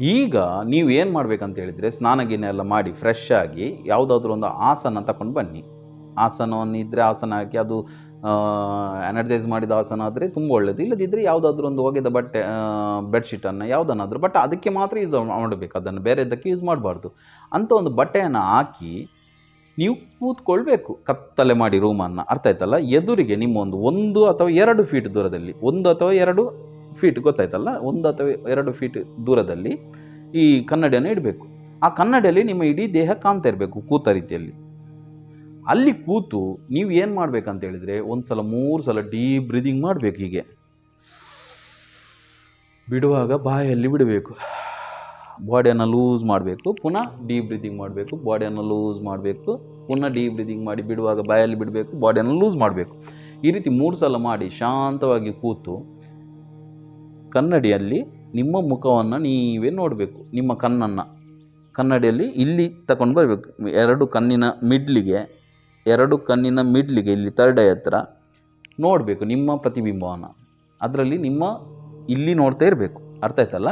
ಈಗ ನೀವು ಏನು ಮಾಡ್ಬೇಕಂತ ಹೇಳಿದರೆ, ಸ್ನಾನ ಎಲ್ಲ ಮಾಡಿ ಫ್ರೆಶ್ ಆಗಿ, ಯಾವುದಾದ್ರೂ ಒಂದು ಆಸನ ತಗೊಂಡು ಬನ್ನಿ. ಆಸನವನ್ನು ಇದ್ದರೆ ಆಸನ ಹಾಕಿ, ಅದು ಎನರ್ಜೈಸ್ ಮಾಡಿದ ಆಸನ ಆದರೆ ತುಂಬ ಒಳ್ಳೆಯದು ಇಲ್ಲದಿದ್ದರೆ ಯಾವುದಾದ್ರೂ ಒಂದು ಒಗೆದ ಬಟ್ಟೆ ಬೆಡ್ಶೀಟನ್ನು ಯಾವುದನ್ನಾದರೂ ಬಟ್ ಅದಕ್ಕೆ ಮಾತ್ರ ಯೂಸ್ ಮಾಡಬೇಕು. ಅದನ್ನು ಬೇರೆದಕ್ಕೆ ಯೂಸ್ ಮಾಡಬಾರ್ದು. ಅಂತ ಒಂದು ಬಟ್ಟೆಯನ್ನು ಹಾಕಿ ನೀವು ಕೂತ್ಕೊಳ್ಬೇಕು. ಕತ್ತಲೆ ಮಾಡಿ ರೂಮನ್ನು ಅರ್ಥ ಆಯ್ತಲ್ಲ? ಎದುರಿಗೆ ನಿಮ್ಮ ಒಂದು ಒಂದು ಅಥವಾ ಎರಡು ಫೀಟ್ ದೂರದಲ್ಲಿ, ಒಂದು ಅಥವಾ ಎರಡು ಫೀಟ್ ಗೊತ್ತಾಯ್ತಲ್ಲ? ಒಂದು ಅಥವಾ ಎರಡು ಫೀಟ್ ದೂರದಲ್ಲಿ ಈ ಕನ್ನಡಿಯನ್ನು ಇಡಬೇಕು. ಆ ಕನ್ನಡಿಯಲ್ಲಿ ನಿಮ್ಮ ಇಡೀ ದೇಹ ಕಾಣ್ತಾ ಇರಬೇಕು, ಕೂತ ರೀತಿಯಲ್ಲಿ. ಅಲ್ಲಿ ಕೂತು ನೀವು ಏನು ಮಾಡಬೇಕಂತೇಳಿದರೆ ಒಂದು ಸಲ ಮೂರು ಸಲ ಡೀಪ್ ಬ್ರೀದಿಂಗ್ ಮಾಡಬೇಕು ಹೀಗೆ. ಬಿಡುವಾಗ ಬಾಯಲ್ಲಿ ಬಿಡಬೇಕು. ಬಾಡಿಯನ್ನು ಲೂಸ್ ಮಾಡಬೇಕು, ಪುನಃ ಡೀಪ್ ಬ್ರೀದಿಂಗ್ ಮಾಡಬೇಕು ಬಾಡಿಯನ್ನು ಲೂಸ್ ಮಾಡಬೇಕು, ಪುನಃ ಡೀಪ್ ಬ್ರೀದಿಂಗ್ ಮಾಡಿ ಬಿಡುವಾಗ ಬಾಯಲ್ಲಿ ಬಿಡಬೇಕು ಬಾಡಿಯನ್ನು ಲೂಸ್ ಮಾಡಬೇಕು. ಈ ರೀತಿ ಮೂರು ಸಲ ಮಾಡಿ ಶಾಂತವಾಗಿ ಕೂತು ಕನ್ನಡಿಯಲ್ಲಿ ನಿಮ್ಮ ಮುಖವನ್ನು ನೀವೇ ನೋಡಬೇಕು, ನಿಮ್ಮ ಕಣ್ಣನ್ನು. ಕನ್ನಡಿಯಲ್ಲಿ ಇಲ್ಲಿ ತಗೊಂಡು ಬರಬೇಕು, ಎರಡು ಕಣ್ಣಿನ ಮಿಡ್ಲಿಗೆ ಎರಡು ಕಣ್ಣಿನ ಮಿಡ್ಲಿಗೆ ಇಲ್ಲಿ ತರ್ಡೆ ಹತ್ರ ನೋಡಬೇಕು, ನಿಮ್ಮ ಪ್ರತಿಬಿಂಬವನ್ನು. ಅದರಲ್ಲಿ ನಿಮ್ಮ ಇಲ್ಲಿ ನೋಡ್ತಾ ಇರಬೇಕು. ಅರ್ಥ ಆಯ್ತಲ್ಲ?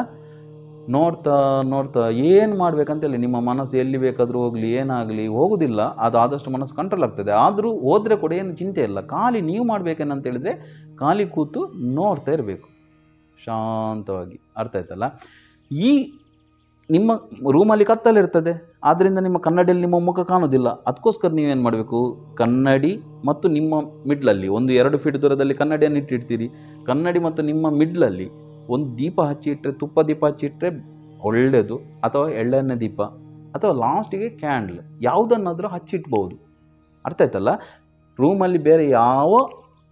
ನೋಡ್ತಾ ನೋಡ್ತಾ ಏನು ಮಾಡಬೇಕಂತೇಳಿ ನಿಮ್ಮ ಮನಸ್ಸು ಎಲ್ಲಿ ಬೇಕಾದರೂ ಹೋಗಲಿ, ಏನಾಗಲಿ, ಹೋಗೋದಿಲ್ಲ. ಅದು ಆದಷ್ಟು ಮನಸ್ಸು ಕಂಟ್ರೋಲ್ ಆಗ್ತದೆ. ಆದರೂ ಹೋದರೆ ಕೂಡ ಏನು ಚಿಂತೆ ಇಲ್ಲ. ಖಾಲಿ ನೀವು ಮಾಡಬೇಕೇನಂತ ಹೇಳಿದರೆ ಖಾಲಿ ಕೂತು ನೋಡ್ತಾ ಇರಬೇಕು. ಶಾಂತವಾಗಿ. ಅರ್ಥ ಆಯ್ತಲ್ಲ? ಈ ನಿಮ್ಮ ರೂಮಲ್ಲಿ ಕತ್ತಲಿರ್ತದೆ. ಆದ್ದರಿಂದ ನಿಮ್ಮ ಕನ್ನಡಿಯಲ್ಲಿ ನಿಮ್ಮ ಮುಖ ಕಾಣೋದಿಲ್ಲ ಅದಕ್ಕೋಸ್ಕರ ನೀವೇನು ಮಾಡಬೇಕು? ಕನ್ನಡಿ ಮತ್ತು ನಿಮ್ಮ ಮಿಡ್ಲಲ್ಲಿ ಒಂದು ಎರಡು ಫೀಟ್ ದೂರದಲ್ಲಿ ಕನ್ನಡಿಯನ್ನು ಇಟ್ಟಿರ್ತೀರಿ. ಕನ್ನಡಿ ಮತ್ತು ನಿಮ್ಮ ಮಿಡ್ಲಲ್ಲಿ ಒಂದು ದೀಪ ಹಚ್ಚಿ ಇಟ್ಟರೆ ತುಪ್ಪ ದೀಪ ಹಚ್ಚಿ ಇಟ್ಟರೆ ಒಳ್ಳೆಯದು ಅಥವಾ ಎಳ್ಳೆಣ್ಣೆ ದೀಪ ಅಥವಾ ಲಾಸ್ಟಿಗೆ ಕ್ಯಾಂಡ್ಲ್ ಯಾವುದನ್ನಾದರೂ ಹಚ್ಚಿಟ್ಬೋದು. ಅರ್ಥ ಆಯ್ತಲ್ಲ? ರೂಮಲ್ಲಿ ಬೇರೆ ಯಾವ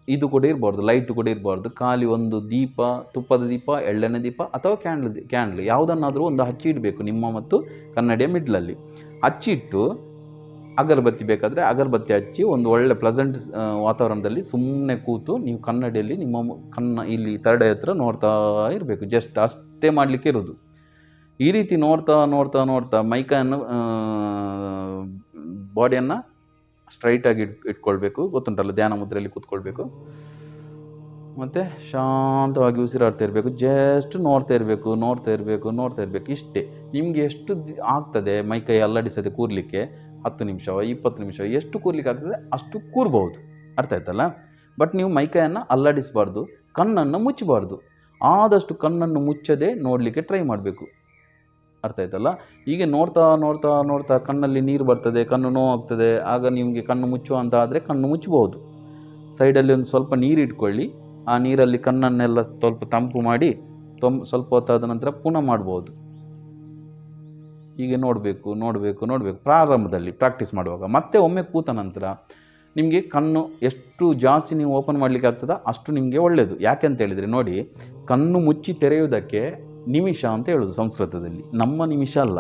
ಇದು ಕೂಡ ಇರಬಾರ್ದು ಲೈಟ್ ಕೂಡ ಇರಬಾರ್ದು. ಖಾಲಿ ಒಂದು ದೀಪ, ತುಪ್ಪದ ದೀಪ ಎಳ್ಳೆಣ್ಣೆ ದೀಪ ಅಥವಾ ಕ್ಯಾಂಡ್ಲ್ ಕ್ಯಾಂಡ್ಲ್ ಯಾವುದನ್ನಾದರೂ ಒಂದು ಹಚ್ಚಿ ಇಡಬೇಕು ನಿಮ್ಮ ಮತ್ತು ಕನ್ನಡಿಯ ಮಿಡ್ಲಲ್ಲಿ ಹಚ್ಚಿಟ್ಟು ಅಗರಬತ್ತಿ ಬೇಕಾದರೆ ಅಗರಬತ್ತಿ ಹಚ್ಚಿ ಒಂದು ಒಳ್ಳೆ ಪ್ಲಸೆಂಟ್ ವಾತಾವರಣದಲ್ಲಿ ಸುಮ್ಮನೆ ಕೂತು ನೀವು ಕನ್ನಡಿಯಲ್ಲಿ ನಿಮ್ಮ ಕನ್ನ, ಇಲ್ಲಿ ತರಡೆ ಹತ್ರ ನೋಡ್ತಾ ಇರಬೇಕು. ಜಸ್ಟ್ ಅಷ್ಟೇ ಮಾಡಲಿಕ್ಕೆ ಇರೋದು. ಈ ರೀತಿ ನೋಡ್ತಾ ನೋಡ್ತಾ ನೋಡ್ತಾ ಮೈಕನ್ನು ಬಾಡಿಯನ್ನು ಸ್ಟ್ರೈಟಾಗಿ ಇಟ್ ಇಟ್ಕೊಳ್ಬೇಕು. ಗೊತ್ತುಂಟಲ್ಲ, ಧ್ಯಾನ ಮುದ್ರೆಯಲ್ಲಿ ಕೂತ್ಕೊಳ್ಬೇಕು. ಮತ್ತು ಶಾಂತವಾಗಿ ಉಸಿರಾಡ್ತಾ ಇರಬೇಕು. ಜಸ್ಟ್ ನೋಡ್ತಾ ಇರಬೇಕು ನೋಡ್ತಾ ಇರಬೇಕು ನೋಡ್ತಾ ಇರಬೇಕು. ಇಷ್ಟೇ. ನಿಮಗೆ ಎಷ್ಟು ಆಗ್ತದೆ, ಮೈ ಕೈ ಅಲ್ಲಾಡಿಸದೆ ಕೂರಲಿಕ್ಕೆ? ಹತ್ತು ನಿಮಿಷ, ಇಪ್ಪತ್ತು ನಿಮಿಷ, ಎಷ್ಟು ಕೂರ್ಲಿಕ್ಕೆ ಆಗ್ತದೆ, ಅಷ್ಟು ಕೂರ್ಬೋದು ಅರ್ಥ ಆಯ್ತಲ್ಲ? ಬಟ್ ನೀವು ಮೈಕೈಯನ್ನು ಅಲ್ಲಾಡಿಸಬಾರ್ದು, ಕಣ್ಣನ್ನು ಮುಚ್ಚಬಾರ್ದು. ಆದಷ್ಟು ಕಣ್ಣನ್ನು ಮುಚ್ಚದೆ ನೋಡಲಿಕ್ಕೆ ಟ್ರೈ ಮಾಡಬೇಕು. ಅರ್ಥ ಆಯ್ತಲ್ಲ? ಹೀಗೆ ನೋಡ್ತಾ ನೋಡ್ತಾ ನೋಡ್ತಾ ಕಣ್ಣಲ್ಲಿ ನೀರು ಬರ್ತದೆ, ಕಣ್ಣು ನೋವಾಗ್ತದೆ, ಆಗ ನಿಮಗೆ ಕಣ್ಣು ಮುಚ್ಚುವಂತ ಆದರೆ ಕಣ್ಣು ಮುಚ್ಚಬಹುದು. ಸೈಡಲ್ಲಿ ಒಂದು ಸ್ವಲ್ಪ ನೀರು ಇಟ್ಕೊಳ್ಳಿ, ಆ ನೀರಲ್ಲಿ ಕಣ್ಣನ್ನೆಲ್ಲ ಸ್ವಲ್ಪ ತಂಪು ಮಾಡಿ, ತೊಂ, ಸ್ವಲ್ಪ ಹೊತ್ತಾದ ನಂತರ ಪುನಃ ಮಾಡ್ಬೋದು. ಹೀಗೆ ನೋಡಬೇಕು ನೋಡಬೇಕು ನೋಡಬೇಕು. ಪ್ರಾರಂಭದಲ್ಲಿ ಪ್ರಾಕ್ಟೀಸ್ ಮಾಡುವಾಗ, ಮತ್ತೆ ಒಮ್ಮೆ ಕೂತ ನಂತರ ನಿಮಗೆ ಕಣ್ಣು ಎಷ್ಟು ಜಾಸ್ತಿ ನೀವು ಓಪನ್ ಮಾಡಲಿಕ್ಕೆ ಆಗ್ತದೋ ಅಷ್ಟು ನಿಮಗೆ ಒಳ್ಳೆಯದು ಯಾಕೆ ಅಂತ ಹೇಳಿದರೆ ನೋಡಿ, ಕಣ್ಣು ಮುಚ್ಚಿ ತೆರೆಯುವುದಕ್ಕೆ ನಿಮಿಷ ಅಂತ ಹೇಳೋದು ಸಂಸ್ಕೃತದಲ್ಲಿ. ನಮ್ಮ ನಿಮಿಷ ಅಲ್ಲ.